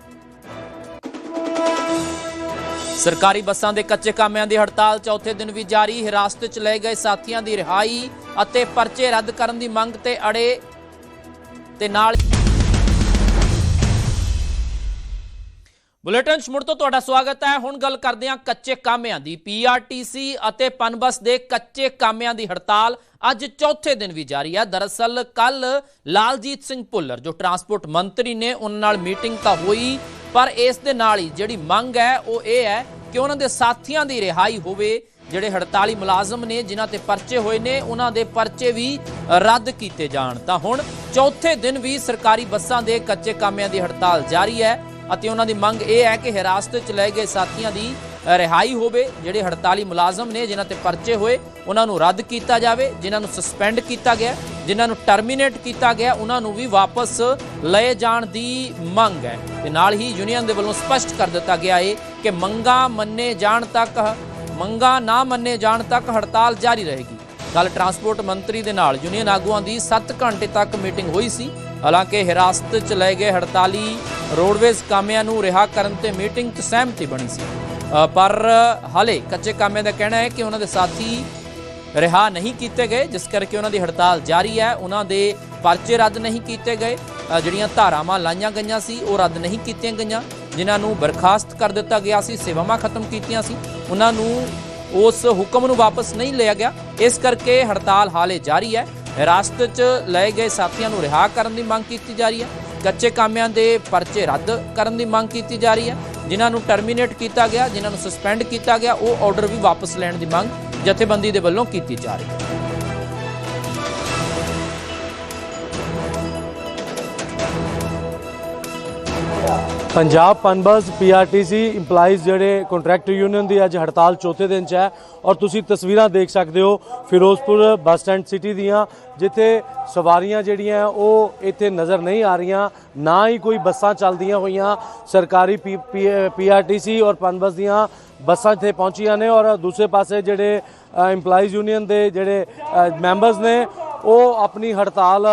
ਸਰਕਾਰੀ ਬੱਸਾਂ ਦੇ ਕੱਚੇ ਕਾਮਿਆਂ ਦੀ ਹੜਤਾਲ ਚੌਥੇ ਦਿਨ ਵੀ ਜਾਰੀ। ਹਿਰਾਸਤ 'ਚ ਲਏ ਗਏ ਸਾਥੀਆਂ ਦੀ ਰਿਹਾਈ ਅਤੇ ਪਰਚੇ ਰੱਦ ਕਰਨ ਦੀ ਮੰਗ ਤੇ ਅੜੇ ਤੇ ਨਾਲ ਬੁਲੇਟਿਨ 'ਚ ਮੁੜ ਤੋਂ ਤੁਹਾਡਾ ਸਵਾਗਤ ਹੈ। ਹੁਣ ਗੱਲ ਕਰਦੇ ਹਾਂ ਕੱਚੇ ਕਾਮਿਆਂ ਦੀ। ਪੀਆਰਟੀਸੀ ਅਤੇ ਪਨਬਸ ਦੇ ਕੱਚੇ ਕਾਮਿਆਂ ਦੀ ਹੜਤਾਲ ਅੱਜ ਚੌਥੇ ਦਿਨ ਵੀ ਜਾਰੀ ਹੈ। ਦਰਅਸਲ ਕੱਲ ਲਾਲਜੀਤ ਸਿੰਘ ਭੁੱਲਰ, ਜੋ ਟਰਾਂਸਪੋਰਟ ਮੰਤਰੀ ਨੇ, ਉਹਨਾਂ ਨਾਲ ਮੀਟਿੰਗ ਤਾਂ ਹੋਈ, ਪਰ ਇਸ ਦੇ ਨਾਲ ਹੀ ਜਿਹੜੀ ਮੰਗ ਹੈ, ਉਹ ਇਹ ਹੈ ਕਿ ਉਹਨਾਂ ਦੇ ਸਾਥੀਆਂ ਦੀ ਰਿਹਾਈ ਹੋਵੇ। ਜਿਹੜੇ ਹੜਤਾਲੀ ਮੁਲਾਜ਼ਮ ਨੇ, ਜਿਨ੍ਹਾਂ ਤੇ ਪਰਚੇ ਹੋਏ ਨੇ, ਉਹਨਾਂ ਦੇ ਪਰਚੇ ਵੀ ਰੱਦ ਕੀਤੇ ਜਾਣ। ਤਾਂ ਹੁਣ ਚੌਥੇ ਦਿਨ ਵੀ ਸਰਕਾਰੀ ਬੱਸਾਂ ਦੇ ਕੱਚੇ ਕਾਮਿਆਂ ਦੀ ਹੜਤਾਲ ਜਾਰੀ ਹੈ। ਅਤੇ ਉਹਨਾਂ ਦੀ ਮੰਗ ਇਹ ਹੈ ਕਿ ਹਿਰਾਸਤ 'ਚ ਲਏ ਗਏ ਸਾਥੀਆਂ ਦੀ ਰਿਹਾਈ ਹੋਵੇ, ਜਿਹੜੇ ਹੜਤਾਲੀ ਮੁਲਾਜ਼ਮ ਨੇ, ਜਿਨ੍ਹਾਂ ਤੇ ਪਰਚੇ ਹੋਏ, ਉਹਨਾਂ ਨੂੰ ਰੱਦ ਕੀਤਾ ਜਾਵੇ, ਜਿਨ੍ਹਾਂ ਨੂੰ ਸਸਪੈਂਡ ਕੀਤਾ ਗਿਆ, ਜਿਨ੍ਹਾਂ ਨੂੰ ਟਰਮੀਨੇਟ ਕੀਤਾ ਗਿਆ, ਉਹਨਾਂ ਨੂੰ ਵੀ ਵਾਪਸ ਲਏ ਜਾਣ ਦੀ ਮੰਗ ਹੈ। ਤੇ ਨਾਲ ਹੀ ਯੂਨੀਅਨ ਦੇ ਵੱਲੋਂ ਸਪਸ਼ਟ ਕਰ ਦਿੱਤਾ ਗਿਆ ਹੈ ਕਿ ਮੰਗਾਂ ਮੰਨੇ ਜਾਣ ਤੱਕ, ਮੰਗਾਂ ਨਾ ਮੰਨੇ ਜਾਣ ਤੱਕ ਹੜਤਾਲ ਜਾਰੀ ਰਹੇਗੀ। ਕੱਲ ਟਰਾਂਸਪੋਰਟ ਮੰਤਰੀ ਦੇ ਨਾਲ ਯੂਨੀਅਨ ਆਗੂਆਂ ਦੀ 7 ਘੰਟੇ ਤੱਕ ਮੀਟਿੰਗ ਹੋਈ ਸੀ। ਹਾਲਾਂਕਿ ਹਿਰਾਸਤ 'ਚ ਲਏ ਗਏ ਹੜਤਾਲੀ ਰੋਡਵੇਜ਼ ਕਾਮਿਆਂ ਨੂੰ ਰਿਹਾ ਕਰਨ ਤੇ ਮੀਟਿੰਗ 'ਚ ਸਹਿਮਤੀ ਬਣੀ ਸੀ। ਪਰ ਹਾਲੇ ਕੱਚੇ ਕਾਮਿਆਂ ਦਾ ਕਹਿਣਾ ਹੈ ਕਿ ਉਹਨਾਂ ਦੇ ਸਾਥੀ ਰਿਹਾ ਨਹੀਂ ਕੀਤੇ ਗਏ, ਜਿਸ ਕਰਕੇ ਉਹਨਾਂ ਦੀ ਹੜਤਾਲ ਜਾਰੀ ਹੈ। ਉਹਨਾਂ ਦੇ ਪਰਚੇ ਰੱਦ ਨਹੀਂ ਕੀਤੇ ਗਏ। ਜਿਹੜੀਆਂ ਧਾਰਾਵਾਂ ਲਾਈਆਂ ਗਈਆਂ ਸੀ, ਉਹ ਰੱਦ ਨਹੀਂ ਕੀਤੀਆਂ ਗਈਆਂ। ਜਿਨ੍ਹਾਂ ਨੂੰ ਬਰਖਾਸਤ ਕਰ ਦਿੱਤਾ ਗਿਆ ਸੀ, ਸੇਵਾਵਾਂ ਖਤਮ ਕੀਤੀਆਂ ਸੀ, ਉਹਨਾਂ ਨੂੰ ਉਸ ਹੁਕਮ ਨੂੰ ਵਾਪਸ ਨਹੀਂ ਲਿਆ ਗਿਆ। ਇਸ ਕਰਕੇ ਹੜਤਾਲ ਹਾਲੇ ਜਾਰੀ ਹੈ। ਹਿਰਾਸਤ 'ਚ ਲਏ ਗਏ ਸਾਥੀਆਂ ਨੂੰ ਰਿਹਾ ਕਰਨ ਦੀ ਮੰਗ ਕੀਤੀ ਜਾ ਰਹੀ ਹੈ। ਕੱਚੇ ਕਾਮਿਆਂ ਦੇ ਪਰਚੇ ਰੱਦ ਕਰਨ ਦੀ ਮੰਗ ਕੀਤੀ ਜਾ ਰਹੀ ਹੈ। ਜਿਨ੍ਹਾਂ ਨੂੰ ਟਰਮੀਨੇਟ ਕੀਤਾ ਗਿਆ, ਜਿਨ੍ਹਾਂ ਨੂੰ ਸਸਪੈਂਡ ਕੀਤਾ ਗਿਆ, ਉਹ ਆਰਡਰ ਵੀ ਵਾਪਸ ਲੈਣ ਦੀ ਮੰਗ ਜਥੇਬੰਦੀ ਦੇ ਵੱਲੋਂ ਕੀਤੀ ਜਾ ਰਹੀ ਹੈ। ਪੰਜਾਬ ਪਨਬਸ ਪੀਆਰਟੀਸੀ EMPLOYEES ਜਿਹੜੇ ਕੰਟਰੈਕਟ ਯੂਨੀਅਨ ਦੀ ਅੱਜ ਹੜਤਾਲ ਚੌਥੇ ਦਿਨ 'ਚ ਹੈ ਔਰ ਤੁਸੀਂ ਤਸਵੀਰਾਂ ਦੇਖ ਸਕਦੇ ਹੋ ਫਿਰੋਜ਼ਪੁਰ ਬੱਸ ਸਟੈਂਡ ਸਿਟੀ ਦੀਆਂ, ਜਿੱਥੇ ਸਵਾਰੀਆਂ ਜਿਹੜੀਆਂ ਉਹ ਇੱਥੇ ਨਜ਼ਰ ਨਹੀਂ ਆ ਰਹੀਆਂ, ਨਾ ਹੀ ਕੋਈ ਬੱਸਾਂ ਚੱਲਦੀਆਂ ਹੋਈਆਂ। ਸਰਕਾਰੀ ਪੀਆਰਟੀਸੀ ਔਰ ਪਨਬਸ ਦੀਆਂ ਬੱਸਾਂ ਇੱਥੇ ਪਹੁੰਚੀਆਂ ਨੇ ਔਰ ਦੂਸਰੇ ਪਾਸੇ ਜਿਹੜੇ EMPLOYEES ਯੂਨੀਅਨ ਦੇ ਜਿਹੜੇ ਮੈਂਬਰਸ ਨੇ, ਉਹ ਆਪਣੀ ਹੜਤਾਲ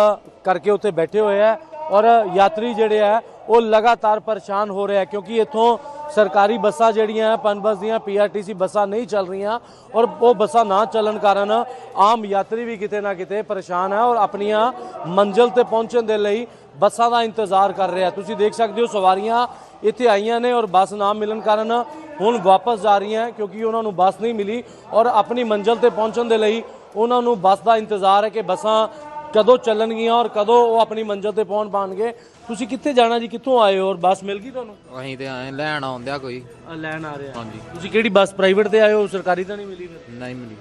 ਕਰਕੇ ਉੱਥੇ ਬੈਠੇ ਹੋਏ ਹੈ। ਔਰ ਯਾਤਰੀ ਜਿਹੜੇ ਆ, ਉਹ ਲਗਾਤਾਰ ਪਰੇਸ਼ਾਨ ਹੋ ਰਿਹਾ ਕਿਉਂਕਿ ਇੱਥੋਂ ਸਰਕਾਰੀ ਬੱਸਾਂ ਜਿਹੜੀਆਂ ਹੈ ਪਨਬਸ ਦੀਆਂ ਪੀਆਰਟੀਸੀ ਬੱਸਾਂ ਨਹੀਂ ਚੱਲ ਰਹੀਆਂ ਔਰ ਉਹ ਬੱਸਾਂ ਨਾ ਚੱਲਣ ਕਾਰਨ ਆਮ ਯਾਤਰੀ ਵੀ ਕਿਤੇ ਨਾ ਕਿਤੇ ਪਰੇਸ਼ਾਨ ਹੈ ਔਰ ਆਪਣੀਆਂ ਮੰਜ਼ਿਲ ਤੇ ਪਹੁੰਚਣ ਦੇ ਲਈ ਬੱਸਾਂ ਦਾ ਇੰਤਜ਼ਾਰ ਕਰ ਰਿਹਾ। ਤੁਸੀਂ ਦੇਖ ਸਕਦੇ ਹੋ ਸਵਾਰੀਆਂ ਇੱਥੇ ਆਈਆਂ ਨੇ ਔਰ ਬੱਸ ਨਾ ਮਿਲਣ ਕਾਰਨ ਹੁਣ ਵਾਪਸ ਜਾ ਰਹੀਆਂ, ਕਿਉਂਕਿ ਉਹਨਾਂ ਨੂੰ ਬੱਸ ਨਹੀਂ ਮਿਲੀ ਔਰ ਆਪਣੀ ਮੰਜ਼ਿਲ ਤੇ ਪਹੁੰਚਣ ਦੇ ਲਈ ਉਹਨਾਂ ਨੂੰ ਬੱਸ ਦਾ ਇੰਤਜ਼ਾਰ ਹੈ ਕਿ ਬੱਸਾਂ ਕਦੋਂ ਚੱਲਣਗੀਆਂ ਔਰ ਕਦੋਂ ਉਹ ਆਪਣੀ ਮੰਜ਼ਿਲ ਤੇ ਪਹੁੰਚ ਪਾਣਗੇ? ਤੁਸੀਂ ਕਿੱਥੇ ਜਾਣਾ ਜੀ? ਕਿੱਥੋਂ ਆਏ ਹੋ? ਔਰ ਬੱਸ ਮਿਲ ਗਈ ਤੁਹਾਨੂੰ? ਅਸੀਂ ਤੇ ਆਏ ਲੈਣ ਆਉਂਦਿਆ ਕੋਈ। ਲੈਣ ਆ ਰਿਹਾ ਹਾਂਜੀ। ਤੁਸੀਂ ਕਿਹੜੀ ਬੱਸ ਪ੍ਰਾਈਵੇਟ ਤੇ ਆਏ ਹੋ? ਸਰਕਾਰੀ ਤਾਂ ਨਹੀਂ ਮਿਲੀ ਫਿਰ? ਨਹੀਂ ਮਿਲੀ।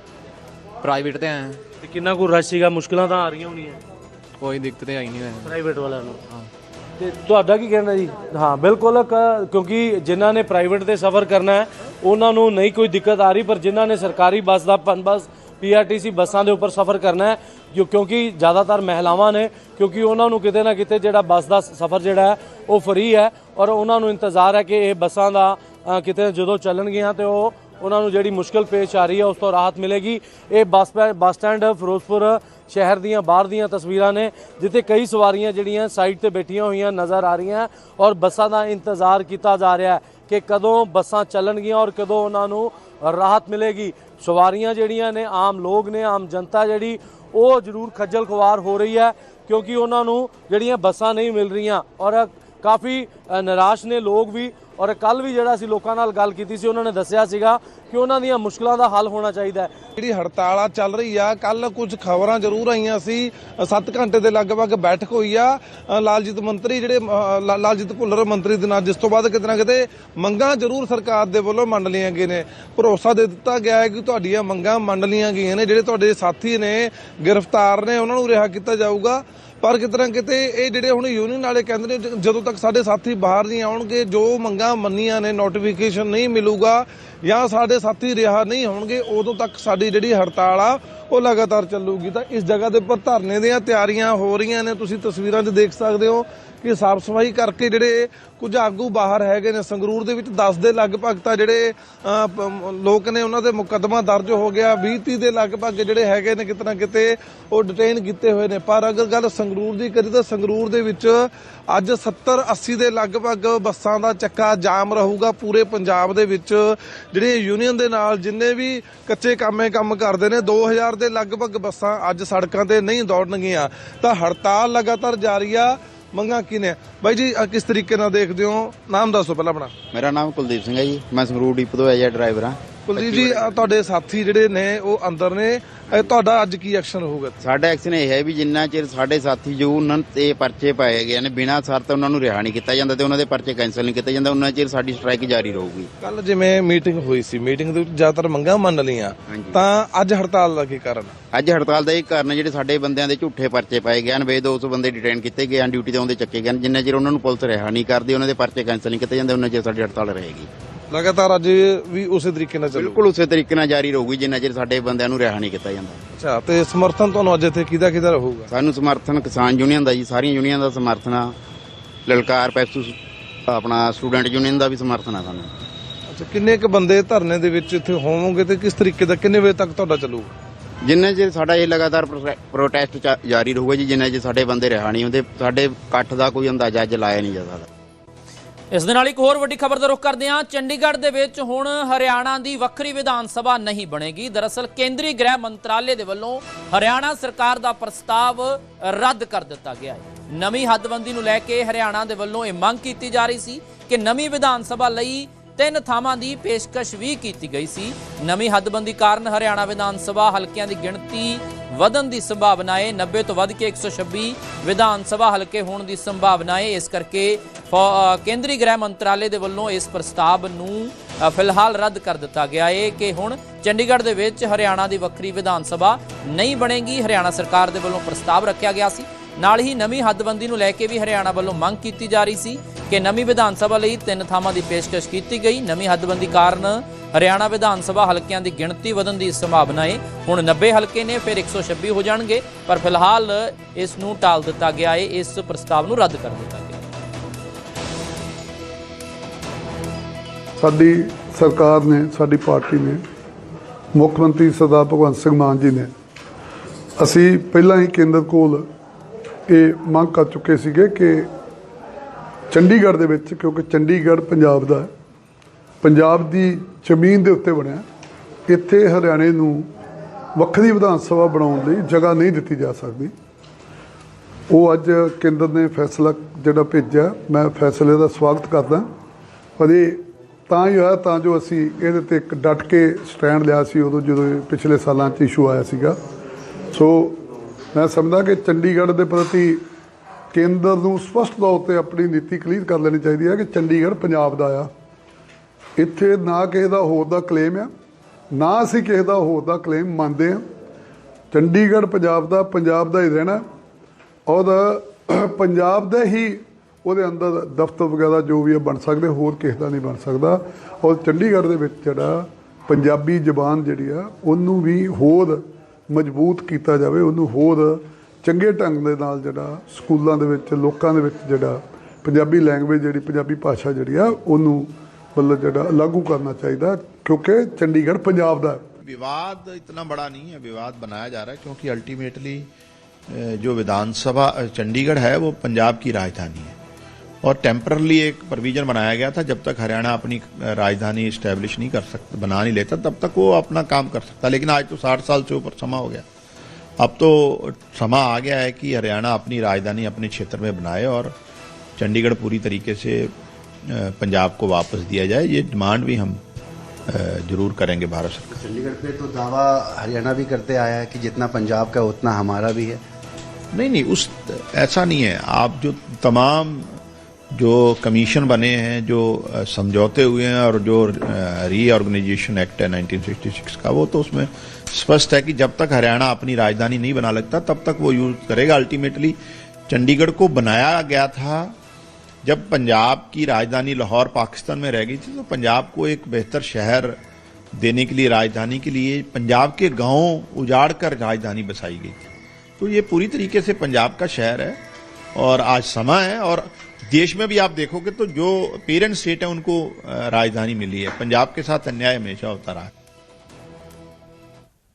ਪ੍ਰਾਈਵੇਟ ਤੇ ਆਏ ਤੇ ਕਿੰਨਾ ਕੁ ਰਸ਼ ਸੀਗਾ? ਮੁਸ਼ਕਲਾਂ ਤਾਂ ਆ ਰਹੀਆਂ ਹੋਣੀਆਂ। ਕੋਈ ਦਿੱਕਤ ਤੇ ਆਈ ਨਹੀਂ ਵੈਸੇ। ਪ੍ਰਾਈਵੇਟ ਵਾਲਿਆਂ ਨੂੰ। ਤੇ ਤੁਹਾਡਾ ਕੀ ਕਹਿਣਾ ਜੀ? ਹਾਂ ਬਿਲਕੁਲ ਕ- ਕਿਉਂਕਿ ਜਿਨ੍ਹਾਂ ਨੇ ਪ੍ਰਾਈਵੇਟ ਤੇ ਸਫ਼ਰ ਕਰਨਾ ਹੈ ਉਹਨਾਂ ਨੂੰ ਨਹੀਂ ਕੋਈ ਦਿੱਕਤ ਆ ਰਹੀ ਪਰ ਜਿਨ੍ਹਾਂ ਨੇ ਸਰਕਾਰੀ ਬੱਸ ਦਾ ਪਨ ਬੱਸ ਪੀਆਰਟੀਸੀ ਬੱਸਾਂ ਦੇ ਉੱਪਰ ਸਫ਼ਰ ਕਰਨਾ ਹੈ ਕਿਉਂ- ਕਿਉਂਕਿ ਜ਼ਿਆਦਾਤਰ ਮਹਿਲਾਵਾਂ ਨੇ ਕਿਉਂਕਿ ਉਹਨਾਂ ਨੂੰ ਕਿਤੇ ਨਾ ਕਿਤੇ ਜਿਹੜਾ ਬੱਸ ਦਾ ਸਫ਼ਰ ਜਿਹੜਾ ਹੈ ਉਹ ਫਰੀ ਹੈ ਔਰ ਉਹਨਾਂ ਨੂੰ ਇੰਤਜ਼ਾਰ ਹੈ ਕਿ ਇਹ ਬੱਸਾਂ ਦਾ ਅ, ਕਿਤੇ ਜਦੋਂ ਚੱਲਣਗੀਆਂ ਤੇ ਉਹ ਉਹਨਾਂ ਨੂੰ ਜਿਹੜੀ ਮੁਸ਼ਕਲ ਪੇਸ਼ ਆ ਰਹੀ ਹੈ ਉਸ ਤੋਂ ਰਾਹਤ ਮਿਲੇਗੀ। ਇਹ ਬੱਸ ਪੈ- ਬੱਸ ਸਟੈਂਡ ਫਿਰੋਜ਼ਪੁਰ ਸ਼ਹਿਰ ਦੀਆਂ ਬਾਹਰ ਦੀਆਂ ਤਸਵੀਰਾਂ ਨੇ ਜਿੱਥੇ ਕਈ ਸਵਾਰੀਆਂ ਜਿਹੜੀਆਂ ਸਾਈਡ ਤੇ ਬੈਠੀਆਂ ਹੋਈਆਂ ਨਜ਼ਰ ਆ ਰਹੀਆਂ ਔਰ ਬੱਸਾਂ ਦਾ ਇੰਤਜ਼ਾਰ ਕੀਤਾ ਜਾ ਰਿਹਾ ਹੈ ਕਿ ਕਦੋਂ ਬੱਸਾਂ ਚੱਲਣਗੀਆਂ ਔਰ ਕਦੋਂ ਉਹਨਾਂ ਨੂੰ ਰਾਹਤ ਮਿਲੇਗੀ। ਸਵਾਰੀਆਂ ਜਿਹੜੀਆਂ ਨੇ ਆਮ ਲੋਕ ਨੇ ਆਮ ਜਨਤਾ ਜਿਹੜੀ ਉਹ ਜ਼ਰੂਰ ਖੱਜਲ ਖੁਆਰ ਹੋ ਰਹੀ ਹੈ, ਕਿਉਂਕਿ ਉਹਨਾਂ ਨੂੰ ਜਿਹੜੀਆਂ ਬੱਸਾਂ ਨਹੀਂ ਮਿਲ ਰਹੀਆਂ ਔਰ ਕਾਫੀ ਨਿਰਾਸ਼ ਨੇ ਲੋਕ ਵੀ ਔਰ ਕੱਲ ਵੀ ਜਿਹੜਾ ਅਸੀਂ ਲੋਕਾਂ ਨਾਲ ਗੱਲ ਕੀਤੀ ਸੀ, ਉਹਨਾਂ ਨੇ ਦੱਸਿਆ ਸੀਗਾ ਕਿ ਉਹਨਾਂ ਦੀਆਂ ਮੁਸ਼ਕਲਾਂ ਦਾ ਹੱਲ ਹੋਣਾ ਚਾਹੀਦਾ ਹੈ। ਜਿਹੜੀ ਹੜਤਾਲ ਆ ਚੱਲ ਰਹੀ ਆ ਕੱਲ ਕੁਝ ਖਬਰਾਂ ਜ਼ਰੂਰ ਆਈਆਂ ਸੀ। 7 ਘੰਟੇ ਦੇ ਲਗਭਗ ਬੈਠਕ ਹੋਈ ਆ। ਲਾਲਜੀਤ ਮੰਤਰੀ ਜਿਹੜੇ ਲਾਲਜੀਤ ਭੁੱਲਰ ਮੰਤਰੀ ਦੇ ਨਾਲ, ਜਿਸ ਤੋਂ ਬਾਅਦ ਕਿਤੇ ਨਾ ਕਿਤੇ ਮੰਗਾਂ ਜ਼ਰੂਰ ਸਰਕਾਰ ਦੇ ਵੱਲੋਂ ਮੰਨ ਲਈਆਂ ਗਈਆਂ ਨੇ। ਭਰੋਸਾ ਦੇ ਦਿੱਤਾ ਗਿਆ ਹੈ ਕਿ ਤੁਹਾਡੀਆਂ ਮੰਗਾਂ ਮੰਨ ਲਈਆਂ ਗਈਆਂ ਨੇ, ਜਿਹੜੇ ਤੁਹਾਡੇ ਸਾਥੀ ਨੇ, ਗ੍ਰਿਫਤਾਰ ਨੇ, ਉਹਨਾਂ ਨੂੰ ਰਿਹਾ ਕੀਤਾ ਜਾਊਗਾ। ਪਰ ਕਿਤੇ ਨਾ ਕਿਤੇ ਇਹ ਜਿਹੜੇ ਹੁਣ ਯੂਨੀਅਨ ਵਾਲੇ ਕਹਿੰਦੇ ਨੇ ਜਦੋਂ ਤੱਕ ਸਾਡੇ ਸਾਥੀ ਬਾਹਰ ਨਹੀਂ ਆਉਣਗੇ, ਜੋ ਮੰਗਾਂ ਮੰਨੀਆਂ ਨੇ ਨੋਟੀਫਿਕੇਸ਼ਨ ਨਹੀਂ ਮਿਲੂਗਾ ਜਾਂ ਸਾਡੇ ਸਾਥੀ ਰਿਹਾ ਨਹੀਂ ਹੋਣਗੇ, ਉਦੋਂ ਤੱਕ ਸਾਡੀ ਜਿਹੜੀ ਹੜਤਾਲ ਆ, ਉਹ ਲਗਾਤਾਰ ਚੱਲੂਗੀ। ਤਾਂ ਇਸ ਜਗ੍ਹਾ ਦੇ ਉੱਪਰ ਧਰਨੇ ਦੀਆਂ ਤਿਆਰੀਆਂ ਹੋ ਰਹੀਆਂ ਨੇ। ਤੁਸੀਂ ਤਸਵੀਰਾਂ 'ਚ ਦੇਖ ਸਕਦੇ ਹੋ ਕਿ ਸਾਫ਼ ਸਫ਼ਾਈ ਕਰਕੇ ਜਿਹੜੇ ਕੁਝ ਆਗੂ ਬਾਹਰ ਹੈਗੇ ਨੇ, ਸੰਗਰੂਰ ਦੇ ਵਿੱਚ 10 ਦੇ ਲਗਭਗ ਤਾਂ ਜਿਹੜੇ ਲੋਕ ਨੇ ਉਹਨਾਂ ਦੇ ਮੁਕੱਦਮਾ ਦਰਜ ਹੋ ਗਿਆ 20 30 ਦੇ ਲਗਭਗ ਜਿਹੜੇ ਹੈਗੇ ਨੇ ਕਿਤਨਾ ਕਿਤੇ ਉਹ ਡਿਟੇਨ ਕੀਤੇ ਹੋਏ ਨੇ। ਪਰ ਅਗਰ ਗੱਲ ਸੰਗਰੂਰ ਦੀ ਕਰੀ ਤਾਂ ਸੰਗਰੂਰ ਦੇ ਵਿੱਚ ਅੱਜ 70 80 ਦੇ ਲਗਭਗ ਬੱਸਾਂ ਦਾ ਚੱਕਾ ਜਾਮ ਰਹੂਗਾ ਪੂਰੇ ਪੰਜਾਬ ਦੇ ਵਿੱਚ। ਜਿਹੜੇ ਯੂਨੀਅਨ ਦੇ ਨਾਲ ਜਿੰਨੇ ਵੀ ਕੱਚੇ ਕੰਮੇ ਕੰਮ ਕਰਦੇ ਨੇ 2000 ਦੇ ਲਗਭਗ ਬੱਸਾਂ ਅੱਜ ਸੜਕਾਂ ਤੇ ਨਹੀਂ ਦੌੜਨਗੀਆਂ। ਤਾਂ ਹੜਤਾਲ ਲਗਾਤਾਰ ਜਾਰੀ ਆ। ਮੰਗਾ ਕੀ ਨੇ? ਬਾਈ ਜੀ ਅਹ ਕਿਸ ਤਰੀਕੇ ਨਾਲ ਦੇਖਦੇ ਹੋ? ਨਾਮ ਦੱਸੋ ਪਹਿਲਾਂ ਆਪਣਾ। ਮੇਰਾ ਨਾਮ ਕੁਲਦੀਪ ਸਿੰਘ ਹੈ ਜੀ। ਮੈਂ ਸੰਗਰੂਰ ਡਿਪੂ ਤੋਂ ਐਜਾ ਡਰਾਈਵਰ ਹਾਂ। ਕੁਲਦੀਪ ਜੀ ਆਹ ਤੁਹਾਡੇ ਸਾਥੀ ਜਿਹੜੇ ਨੇ ਉਹ ਅੰਦਰ ਨੇ। ਇਹ ਤੁਹਾਡਾ ਅੱਜ ਕੀ ਐਕਸ਼ਨ ਹੋਊਗਾ? ਸਾਡਾ ਐਕਸ਼ਨ ਇਹ ਹੈ ਵੀ ਜਿੰਨਾ ਚਿਰ ਸਾਡੇ ਸਾਥੀ ਜੋ ਉਹਨਾਂ ਤੇ ਪਰਚੇ ਪਾਏ ਗਏ ਨੇ ਬਿਨਾਂ ਸ਼ਰਤ ਉਹਨਾਂ ਨੂੰ ਰਿਹਾ ਨਹੀਂ ਕੀਤਾ ਜਾਂਦਾ ਤੇ ਉਹਨਾਂ ਦੇ ਪਰਚੇ ਕੈਂਸਲ ਨਹੀਂ ਕੀਤੇ ਜਾਂਦਾ ਉਹਨਾਂ ਚਿਰ ਸਾਡੀ ਸਟ੍ਰਾਈਕ ਜਾਰੀ ਰਹੂਗੀ। ਕੱਲ ਜਿਵੇਂ ਮੀਟਿੰਗ ਹੋਈ ਸੀ ਮੀਟਿੰਗ ਦੇ ਵਿੱਚ ਜ਼ਿਆਦਾਤਰ ਮੰਗਾਂ ਮੰਨ ਲਈਆਂ। ਹਾਂਜੀ। ਤਾਂ ਅੱਜ ਹੜਤਾਲ ਦਾ ਕੀ ਕਾਰਨ? ਅੱਜ ਹੜਤਾਲ ਦਾ ਇਹ ਕਾਰਨ ਹੈ ਜਿਹੜੇ ਸਾਡੇ ਬੰਦਿਆਂ ਦੇ ਝੂਠੇ ਪਰਚੇ ਪਾਏ ਗਏ ਹਨ ਬੇ 200 ਬੰਦੇ ਡਿਟੇਨ ਕੀਤੇ ਗਏ ਹਨ ਡਿਊਟੀ ਤੇ ਆਉਂਦੇ ਚੱਕੇ ਗਏ ਹਨ ਜਿੰਨਾ ਚਿਰ ਉਹਨਾਂ ਨੂੰ ਪੁਲਿਸ ਰਿਹਾ ਨਹੀਂ ਕਰਦੀ ਉਹਨਾਂ ਦੇ ਪਰਚੇ ਕੈਂਸਲ ਨਹੀਂ ਕੀਤੇ ਜਾਂਦੇ ਉਹਨਾਂ ਚਿਰ ਸਾਡੀ ਹੜਤਾਲ ਰਹੇਗੀ। ਲਗਾਤਾਰ ਅੱਜ ਵੀ ਉਸੇ ਤਰੀਕੇ ਨਾਲ ਚੱਲੂ ਬਿਲਕੁਲ ਉਸੇ ਤਰੀਕੇ ਨਾਲ ਜਾਰੀ ਰਹੂਗੀ ਜਿੰਨਾ ਚਿਰ ਸਾਡੇ ਬੰਦਿਆਂ ਨੂੰ ਰਿਹਾ ਨਹੀਂ ਕੀਤਾ ਜਾਂਦਾ। ਅੱਛਾ ਤੇ ਸਮਰਥਨ ਤੁਹਾਨੂੰ ਅੱਜ ਇੱਥੇ ਕਿਹਦਾ ਕਿਹਦਾ ਰਹੂਗਾ? ਸਾਨੂੰ ਸਮਰਥਨ ਕਿਸਾਨ ਯੂਨੀਅਨ ਦਾ ਜੀ ਸਾਰੀਆਂ ਯੂਨੀਅਨ ਦਾ ਸਮਰਥਨ ਆ। ਲਲਕਾਰ ਪੈਸੂ ਆਪਣਾ ਸਟੂਡੈਂਟ ਯੂਨੀਅਨ ਦਾ ਵੀ ਸਮਰਥਨ ਆ ਸਾਨੂੰ। ਅੱਛਾ ਕਿੰਨੇ ਕ ਬੰਦੇ ਧਰਨੇ ਦੇ ਵਿੱਚ ਇੱਥੇ ਹੋਵੋਗੇ ਤੇ ਕਿਸ ਤਰੀਕੇ ਦਾ ਕਿੰਨੇ ਵਜੇ ਤੱਕ ਤੁਹਾਡਾ ਚੱਲੂਗਾ? ਜਿੰਨਾ ਚਿਰ ਸਾਡਾ ਇਹ ਲਗਾਤਾਰ ਪ੍ਰੋਟੈ- ਪ੍ਰੋਟੈਸਟ ਜਾਰੀ ਰਹੂਗਾ ਜੀ ਜਿੰਨਾ ਚਿਰ ਸਾਡੇ ਬੰਦੇ ਰਿਹਾ ਨਹੀਂ ਹੁੰਦੇ ਸਾਡੇ ਇਕੱਠ ਦਾ ਕੋਈ ਅੰਦਾਜ਼ਾ ਅੱਜ ਲਾਇਆ ਨਹੀਂ ਜਾ ਸਕਦਾ। ਇਸ ਦੇ ਨਾਲ ਇੱਕ ਹੋਰ ਵੱਡੀ ਖਬਰ ਦਾ ਰੁਖ ਕਰਦੇ ਹਾਂ। ਚੰਡੀਗੜ੍ਹ ਦੇ ਵਿੱਚ ਹੁਣ ਹਰਿਆਣਾ ਦੀ ਵੱਖਰੀ ਵਿਧਾਨ ਸਭਾ ਨਹੀਂ ਬਣੇਗੀ। ਦਰਅਸਲ ਕੇਂਦਰੀ ਗ੍ਰਹਿ ਮੰਤਰਾਲੇ ਦੇ ਵੱਲੋਂ ਹਰਿਆਣਾ ਸਰਕਾਰ ਦਾ ਪ੍ਰਸਤਾਵ ਰੱਦ ਕਰ ਦਿੱਤਾ ਗਿਆ ਹੈ। ਨਵੀਂ ਹੱਦਬੰਦੀ ਨੂੰ ਲੈ ਕੇ ਹਰਿਆਣਾ ਦੇ ਵੱਲੋਂ ਇਹ ਮੰਗ ਕੀਤੀ ਜਾ ਰਹੀ ਸੀ ਕਿ ਨਵੀਂ ਵਿਧਾਨ ਸਭਾ ਲਈ ਤਿੰਨ ਥਾਵਾਂ ਦੀ ਪੇਸ਼ਕਸ਼ ਵੀ ਕੀਤੀ ਗਈ ਸੀ। ਨਵੀਂ ਹੱਦਬੰਦੀ ਕਾਰਨ ਹਰਿਆਣਾ ਵਿਧਾਨ ਸਭਾ ਹਲਕਿਆਂ ਦੀ ਗਿਣਤੀ ਵਧਣ ਦੀ ਸੰਭਾਵਨਾ ਹੈ 90 ਤੋਂ ਵੱਧ ਕੇ 126 ਵਿਧਾਨ ਸਭਾ ਹਲਕੇ ਹੋਣ ਦੀ ਸੰਭਾਵਨਾ ਹੈ ਇਸ ਕਰਕੇ ਫੌ- ਕੇਂਦਰੀ ਗ੍ਰਹਿ ਮੰਤਰਾਲੇ ਦੇ ਵੱਲੋਂ ਇਸ ਪ੍ਰਸਤਾਵ ਨੂੰ ਫਿਲਹਾਲ ਰੱਦ ਕਰ ਦਿੱਤਾ ਗਿਆ ਹੈ ਕਿ ਹੁਣ ਚੰਡੀਗੜ੍ਹ ਦੇ ਵਿੱਚ ਹਰਿਆਣਾ ਦੀ ਵੱਖਰੀ ਵਿਧਾਨ ਸਭਾ ਨਹੀਂ ਬਣੇਗੀ। ਹਰਿਆਣਾ ਸਰਕਾਰ ਦੇ ਵੱਲੋਂ ਪ੍ਰਸਤਾਵ ਰੱਖਿਆ ਗਿਆ ਸੀ। ਨਾਲ ਹੀ ਨਵੀਂ ਹੱਦਬੰਦੀ ਨੂੰ ਲੈ ਕੇ ਵੀ ਹਰਿਆਣਾ ਵੱਲੋਂ ਮੰਗ ਕੀਤੀ ਜਾ ਰਹੀ ਸੀ ਕਿ ਨਵੀਂ ਵਿਧਾਨ ਸਭਾ ਲਈ ਤਿੰਨ ਥਾਵਾਂ ਦੀ ਪੇਸ਼ਕਸ਼ ਕੀਤੀ ਗਈ। ਨਵੀਂ ਹੱਦਬੰਦੀ ਕਾਰਨ ਹਰਿਆਣਾ ਵਿਧਾਨ ਸਭਾ ਹਲਕਿਆਂ ਦੀ ਗਿਣਤੀ ਵਧਣ ਦੀ ਸੰਭਾਵਨਾ ਹੈ ਹੁਣ 90 ਹਲਕੇ ਨੇ, ਫਿਰ 126 ਹੋ ਜਾਣਗੇ। ਪਰ ਫਿਲਹਾਲ ਇਸ ਨੂੰ ਟਾਲ ਦਿੱਤਾ ਗਿਆ ਹੈ ਇਸ ਪ੍ਰਸਤਾਵ ਨੂੰ ਰੱਦ ਕਰ ਦਿੱਤਾ ਗਿਆ। ਸਾਡੀ ਸਰਕਾਰ ਨੇ, ਸਾਡੀ ਪਾਰਟੀ ਨੇ, ਮੁੱਖ ਮੰਤਰੀ ਸਰਦਾਰ ਭਗਵੰਤ ਸਿੰਘ ਮਾਨ ਜੀ ਨੇ, ਅਸੀਂ ਪਹਿਲਾਂ ਹੀ ਕੇਂਦਰ ਕੋਲ ਇਹ ਮੰਗ ਕਰ ਚੁੱਕੇ ਸੀਗੇ ਕਿ ਚੰਡੀਗੜ੍ਹ ਦੇ ਵਿੱਚ, ਕਿਉਂਕਿ ਚੰਡੀਗੜ੍ਹ ਪੰਜਾਬ ਦਾ ਪੰਜਾਬ ਦੀ ਜ਼ਮੀਨ ਦੇ ਉੱਤੇ ਬਣਿਆ। ਇੱਥੇ ਹਰਿਆਣੇ ਨੂੰ ਵੱਖਰੀ ਵਿਧਾਨ ਸਭਾ ਬਣਾਉਣ ਲਈ ਜਗ੍ਹਾ ਨਹੀਂ ਦਿੱਤੀ ਜਾ ਸਕਦੀ। ਉਹ ਅੱਜ ਕੇਂਦਰ ਨੇ ਫੈਸਲਾ ਜਿਹੜਾ ਭੇਜਿਆ, ਮੈਂ ਫੈਸਲੇ ਦਾ ਸਵਾਗਤ ਕਰਦਾ। ਪਰ ਇਹ ਤਾਂ ਹੀ ਹੋਇਆ, ਤਾਂ ਜੋ ਅਸੀਂ ਇਹਦੇ ਤੇ ਇੱਕ ਡਟ ਕੇ ਸਟੈਂਡ ਲਿਆ ਸੀ, ਉਦੋਂ ਜਦੋਂ ਇਹ ਪਿਛਲੇ ਸਾਲਾਂ 'ਚ ਇਸ਼ੂ ਆਇਆ ਸੀਗਾ। ਸੋ ਮੈਂ ਸਮਝਦਾ ਕਿ ਚੰਡੀਗੜ੍ਹ ਦੇ ਪ੍ਰਤੀ ਕੇਂਦਰ ਨੂੰ ਸਪਸ਼ਟ ਤੌਰ ਤੇ ਆਪਣੀ ਨੀਤੀ ਕਲੀਅਰ ਕਰ ਲੈਣੀ ਚਾਹੀਦੀ ਹੈ ਕਿ ਚੰਡੀਗੜ੍ਹ ਪੰਜਾਬ ਦਾ ਆ। ਇੱਥੇ ਨਾ ਕਿਸੇ ਦਾ ਹੋਰ ਦਾ ਕਲੇਮ ਆ, ਨਾ ਅਸੀਂ ਕਿਸੇ ਦਾ ਹੋਰ ਦਾ ਕਲੇਮ ਮੰਨਦੇ ਆ ਚੰਡੀਗੜ੍ਹ ਪੰਜਾਬ ਦਾ ਪੰਜਾਬ ਦਾ ਹੀ ਰਹਿਣਾ। ਔਰ ਪੰਜਾਬ ਦਾ ਹੀ ਉਹਦੇ ਅੰਦਰ ਦਫ਼ਤਰ ਵਗੈਰਾ ਜੋ ਵੀ ਹੈ ਬਣ ਸਕਦੇ, ਹੋਰ ਕਿਸੇ ਦਾ ਨਹੀਂ ਬਣ ਸਕਦਾ। ਔਰ ਚੰਡੀਗੜ੍ਹ ਦੇ ਵਿੱਚ ਜਿਹੜਾ ਪੰਜਾਬੀ ਜ਼ਬਾਨ ਜਿਹੜੀ ਆ, ਉਹਨੂੰ ਵੀ ਹੋਰ ਮਜ਼ਬੂਤ ਕੀਤਾ ਜਾਵੇ, ਉਹਨੂੰ ਹੋਰ ਚੰਗੇ ਢੰਗ ਦੇ ਨਾਲ ਜਿਹੜਾ ਸਕੂਲਾਂ ਦੇ ਵਿੱਚ, ਲੋਕਾਂ ਦੇ ਵਿੱਚ ਜਿਹੜਾ ਪੰਜਾਬੀ ਲੈਂਗੁਏਜ ਜਿਹੜੀ ਪੰਜਾਬੀ ਭਾਸ਼ਾ ਜਿਹੜੀ ਆ, ਉਹਨੂੰ मतलब जरा लागू करना चाहिए क्योंकि चंडीगढ़ पंजाब का विवाद इतना बड़ा नहीं है विवाद बनाया जा रहा है क्योंकि अल्टीमेटली जो विधानसभा चंडीगढ़ है वो पंजाब की राजधानी है और टेम्परली एक प्रोविज़न बनाया गया था जब तक हरियाणा अपनी राजधानी इस्टेब्लिश नहीं कर सकता बना नहीं लेता तब तक वो अपना काम कर सकता लेकिन आज तो साठ साल से ऊपर समा हो गया अब तो समा आ गया है कि हरियाणा अपनी राजधानी अपने क्षेत्र में बनाए और चंडीगढ़ पूरी तरीके से पंजाब को वापस दिया जाए ये डिमांड भी हम ज़रूर करेंगे भारत सरकार। चंडीगढ़ पे तो दावा हरियाणा भी करते आया है कि जितना पंजाब का उतना हमारा भी है। नहीं नहीं उस ऐसा नहीं है। आप जो तमाम जो कमीशन बने हैं जो समझौते हुए हैं और जो रीऑर्गेनाइजेशन एक्ट है 1966 का वो तो उसमें स्पष्ट है कि जब तक हरियाणा अपनी राजधानी नहीं बना लगता तब तक वो यूज़ करेगा। अल्टीमेटली चंडीगढ़ को बनाया गया था जब पंजाब की राजधानी लाहौर, पाकिस्तान में रह गई थी तो पंजाब को एक बेहतर शहर देने के लिए, राजधानी के लिए पंजाब के गाँव उजाड़ कर राजधानी बसाई गई थी। तो ये पूरी तरीके से पंजाब का शहर है और आज समय है और देश में भी आप देखोगे तो जो पेरेंट स्टेट है, उनको राजधानी मिली है। पंजाब के साथ अन्याय हमेशा होता रहा है।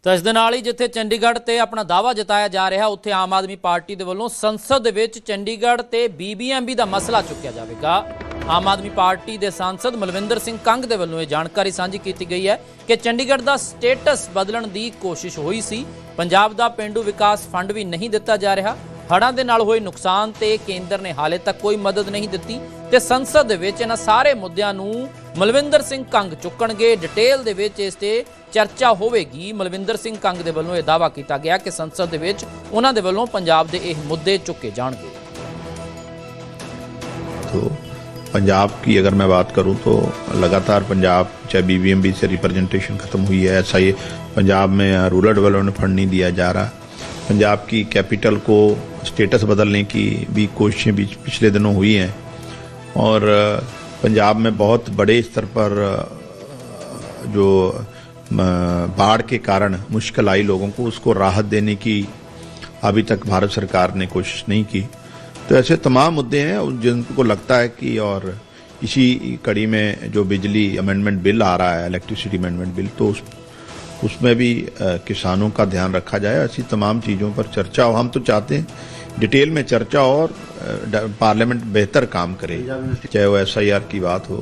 ਤਾਂ ਇਸ ਦੇ ਨਾਲ ਹੀ ਜਿੱਥੇ ਚੰਡੀਗੜ੍ਹ ਤੇ ਆਪਣਾ ਦਾਵਾ ਜਤਾਇਆ ਜਾ ਰਿਹਾ, ਉੱਥੇ ਆਮ ਆਦਮੀ ਪਾਰਟੀ ਦੇ ਵੱਲੋਂ ਸੰਸਦ ਦੇ ਵਿੱਚ ਚੰਡੀਗੜ੍ਹ ਤੇ ਬੀਬੀਐਮਬੀ ਦਾ ਮਸਲਾ ਚੁੱਕਿਆ ਜਾਵੇਗਾ। ਆਮ ਆਦਮੀ ਪਾਰਟੀ ਦੇ ਸਾਂਸਦ ਮਲਵਿੰਦਰ ਸਿੰਘ ਕੰਗ ਦੇ ਵੱਲੋਂ ਇਹ ਜਾਣਕਾਰੀ ਸਾਂਝੀ ਕੀਤੀ ਗਈ ਹੈ ਕਿ ਚੰਡੀਗੜ੍ਹ ਦਾ ਸਟੇਟਸ ਬਦਲਣ ਦੀ ਕੋਸ਼ਿਸ਼ ਹੋਈ ਸੀ। ਪੰਜਾਬ ਦਾ ਪਿੰਡੂ ਵਿਕਾਸ ਫੰਡ ਵੀ ਨਹੀਂ ਦਿੱਤਾ ਜਾ ਰਿਹਾ। ਹੜ੍ਹਾਂ ਦੇ ਨਾਲ ਹੋਏ ਨੁਕਸਾਨ ਤੇ ਕੇਂਦਰ ਨੇ ਹਾਲੇ ਤੱਕ ਕੋਈ ਮਦਦ ਨਹੀਂ ਦਿੱਤੀ ਤੇ ਸੰਸਦ ਦੇ ਵਿੱਚ ਇਹਨਾਂ ਸਾਰੇ ਮੁੱਦਿਆਂ ਨੂੰ ਮਲਵਿੰਦਰ ਸਿੰਘ ਕੰਗ ਚੁੱਕਣਗੇ ਡਿਟੇਲ ਦੇ ਵਿੱਚ ਇਸ ਤੇ ਚਰਚਾ ਹੋਵੇਗੀ ਮਲਵਿੰਦਰ ਸਿੰਘ ਕੰਗ ਦੇ ਵੱਲੋਂ ਇਹ ਦਾਅਵਾ ਕੀਤਾ ਗਿਆ ਕਿ ਸੰਸਦ ਦੇ ਵਿੱਚ ਉਹਨਾਂ ਦੇ ਵੱਲੋਂ ਪੰਜਾਬ ਦੇ ਇਹ ਮੁੱਦੇ ਚੁੱਕੇ ਜਾਣਗੇ तो पंजाब की अगर मैं बात करूं तो लगातार पंजाब चाहे बीबीएमबी से रिप्रेजेंटेशन खत्म हुई है ऐसा ये पंजाब में रूरल डेवलपमेंट फंड नहीं दिया जा रहा पंजाब की कैपिटल को स्टेटस बदलने की भी कोशिशें भी पिछले दिनों हुई हैं। और पंजाब में बहुत बड़े स्तर पर जो बाढ़ के कारण मुश्किल आई लोगों को, उसको राहत देने की अभी तक भारत सरकार ने कोशिश नहीं की। तो ऐसे तमाम मुद्दे हैं जिनको लगता है कि, और इसी कड़ी में जो बिजली अमेंडमेंट बिल आ रहा है इलेक्ट्रिसिटी अमेंडमेंट बिल तो उस उसमें भी किसानों का ध्यान रखा जाए। ऐसी तमाम चीज़ों पर चर्चा हो हम तो चाहते हैं डिटेल में चर्चा और पार्लियामेंट बेहतर काम करे। चाहे वो एसआईआर की बात हो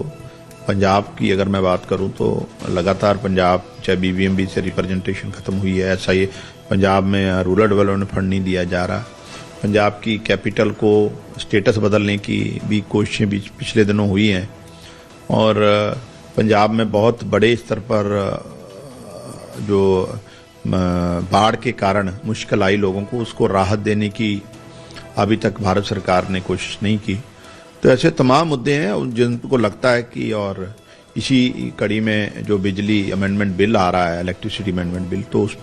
पंजाब की अगर मैं बात करूँ तो लगातार पंजाब चाहे बीबीएमबी से रिप्रेजेंटेशन खत्म हुई है ऐसा ये पंजाब में रूरल डेवलपमेंट फंड नहीं दिया जा रहा। पंजाब की कैपिटल को स्टेटस बदलने की भी कोशिशें भी पिछले दिनों हुई हैं। और पंजाब में बहुत बड़े स्तर पर जो बाढ़ के कारण मुश्किल आई लोगों को उसको राहत देने की अभी तक भारत सरकार ने कोशिश नहीं की तो ऐसे तमाम मुद्दे हैं उन- जिनको लगता है कि और इसी कड़ी में जो बिजली अमेंडमेंट बिल आ रहा है इलेक्ट्रिसिटी अमेंडमेंट बिल तो उस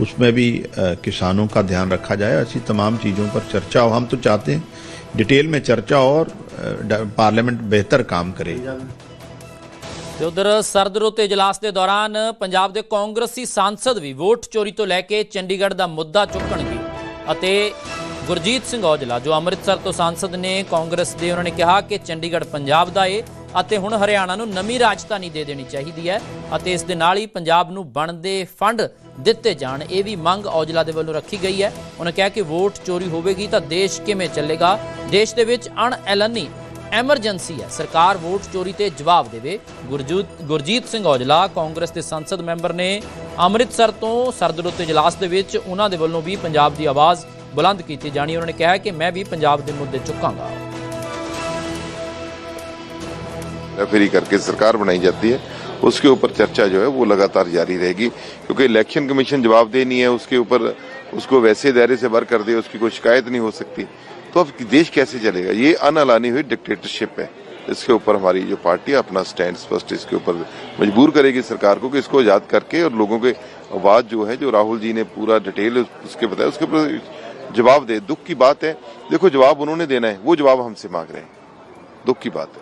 उसमें भी अ, किसानों का ध्यान रखा जाए ऐसी तमाम चीज़ों पर चर्चा हो हम तो चाहते हैं डिटेल में चर्चा हो और अ, ड- पार्लियामेंट बेहतर काम करे ਤੇ ਉਧਰ ਸਰਦ ਰੁੱਤ ਇਜਲਾਸ ਦੇ ਦੌਰਾਨ ਪੰਜਾਬ ਦੇ ਕਾਂਗਰਸੀ ਸਾਂਸਦ ਵੀ ਵੋਟ ਚੋਰੀ ਤੋਂ ਲੈ ਕੇ ਚੰਡੀਗੜ੍ਹ ਦਾ ਮੁੱਦਾ ਚੁੱਕਣਗੇ ਅਤੇ ਗੁਰਜੀਤ ਸਿੰਘ ਔਜਲਾ, ਜੋ ਅੰਮ੍ਰਿਤਸਰ ਤੋਂ ਸਾਂਸਦ ਨੇ ਕਾਂਗਰਸ ਦੇ, ਉਹਨਾਂ ਨੇ ਕਿਹਾ ਕਿ ਚੰਡੀਗੜ੍ਹ ਪੰਜਾਬ ਦਾ ਏ ਅਤੇ ਹੁਣ ਹਰਿਆਣਾ ਨੂੰ ਨਵੀਂ ਰਾਜਧਾਨੀ ਦੇ ਦੇਣੀ ਚਾਹੀਦੀ ਹੈ ਅਤੇ ਇਸ ਦੇ ਨਾਲ ਹੀ ਪੰਜਾਬ ਨੂੰ ਬਣਦੇ ਫੰਡ ਦਿੱਤੇ ਜਾਣ। ਇਹ ਵੀ ਮੰਗ ਔਜਲਾ ਦੇ ਵੱਲੋਂ ਰੱਖੀ ਗਈ ਹੈ। ਉਹਨਾਂ ਕਿਹਾ ਕਿ ਵੋਟ ਚੋਰੀ ਹੋਵੇਗੀ ਤਾਂ ਦੇਸ਼ ਕਿਵੇਂ ਚੱਲੇਗਾ? ਦੇਸ਼ ਦੇ ਵਿੱਚ ਅਣਐਲਾਨੀ ਐਮਰਜੈਂਸੀ ਹੈ। ਸਰਕਾਰ ਵੋਟ ਚੋਰੀ ਤੇ ਜਵਾਬ ਦੇਵੇ। ਗੁਰਜੀਤ ਗੁਰਜੀਤ ਸਿੰਘ ਔਜਲਾ, ਕਾਂਗਰਸ ਦੇ ਸੰਸਦ ਮੈਂਬਰ ਨੇ ਅੰਮ੍ਰਿਤਸਰ ਤੋਂ ਸਰਦਰੁੱਤ ਇਜਲਾਸ ਦੇ ਵਿੱਚ ਉਹਨਾਂ ਦੇ ਵੱਲੋਂ ਵੀ ਪੰਜਾਬ ਦੀ ਆਵਾਜ਼ ਬੁਲੰਦ ਕੀਤੀ ਜਾਣੀ ਉਹਨਾਂ ਨੇ ਕਿਹਾ ਕਿ ਮੈਂ ਵੀ ਪੰਜਾਬ ਦੇ ਮੁੱਦੇ ਚੁੱਕਾਂਗਾ रेफरी करके सरकार बनाई जाती है उसके ऊपर चर्चा जो है वो लगातार जारी रहेगी क्योंकि इलेक्शन कमीशन जवाब दे नहीं है उसके ऊपर उसको वैसे दायरे से बर कर दे उसकी कोई शिकायत नहीं हो सकती तो अब देश कैसे चलेगा ये अनअलानी हुई डिक्टेटरशिप है इसके ऊपर हमारी जो पार्टी है अपना स्टैंड स्पष्ट इसके ऊपर मजबूर करेगी सरकार को कि इसको आजाद करके और लोगों के आवाज जो है जो राहुल जी ने पूरा डिटेल उसके बताया उसके ऊपर जवाब दे, दुख की बात है। देखो, जवाब उन्होंने देना है, वो जवाब हमसे मांग रहे हैं। दुख की बात है।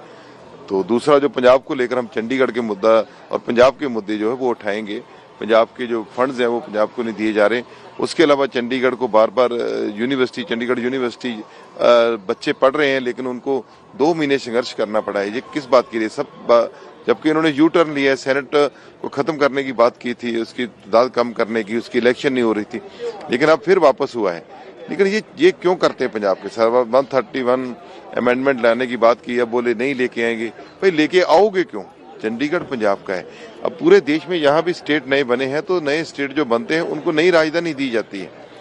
तो दूसरा, जो पंजाब को लेकर हम चंडीगढ़ के मुद्दा और पंजाब के मुद्दे जो है, वो उठाएँगे। पंजाब के जो फंड्स हैं, वो पंजाब को नहीं दिए जा रहे उसके अलावा चंडीगढ़ को बार बार यूनिवर्सिटी, चंडीगढ़ यूनिवर्सिटी बच्चे पढ़ रहे हैं, लेकिन उनको दो महीने संघर्ष करना पड़ा है। ये किस बात के लिए? सब जबकि इन्होंने यू टर्न लिया है सेनेट को खत्म करने की बात की थी, उसकी तादाद कम करने की, उसकी इलेक्शन नहीं हो रही थी। लेकिन अब फिर वापस हुआ है। लेकिन ये ये क्यों करते हैं पंजाब के sir one thirty one amendment लाने की बात की, अब बोले नहीं लेके आएँगे। भाई, लेके आओगे क्यों? चंडीगढ़ पंजाब का है। अब पूरे देश में यहाँ भी स्टेट नए बने हैं तो नए स्टेट जो बनते हैं, उनको नई राजधानी दी जाती है।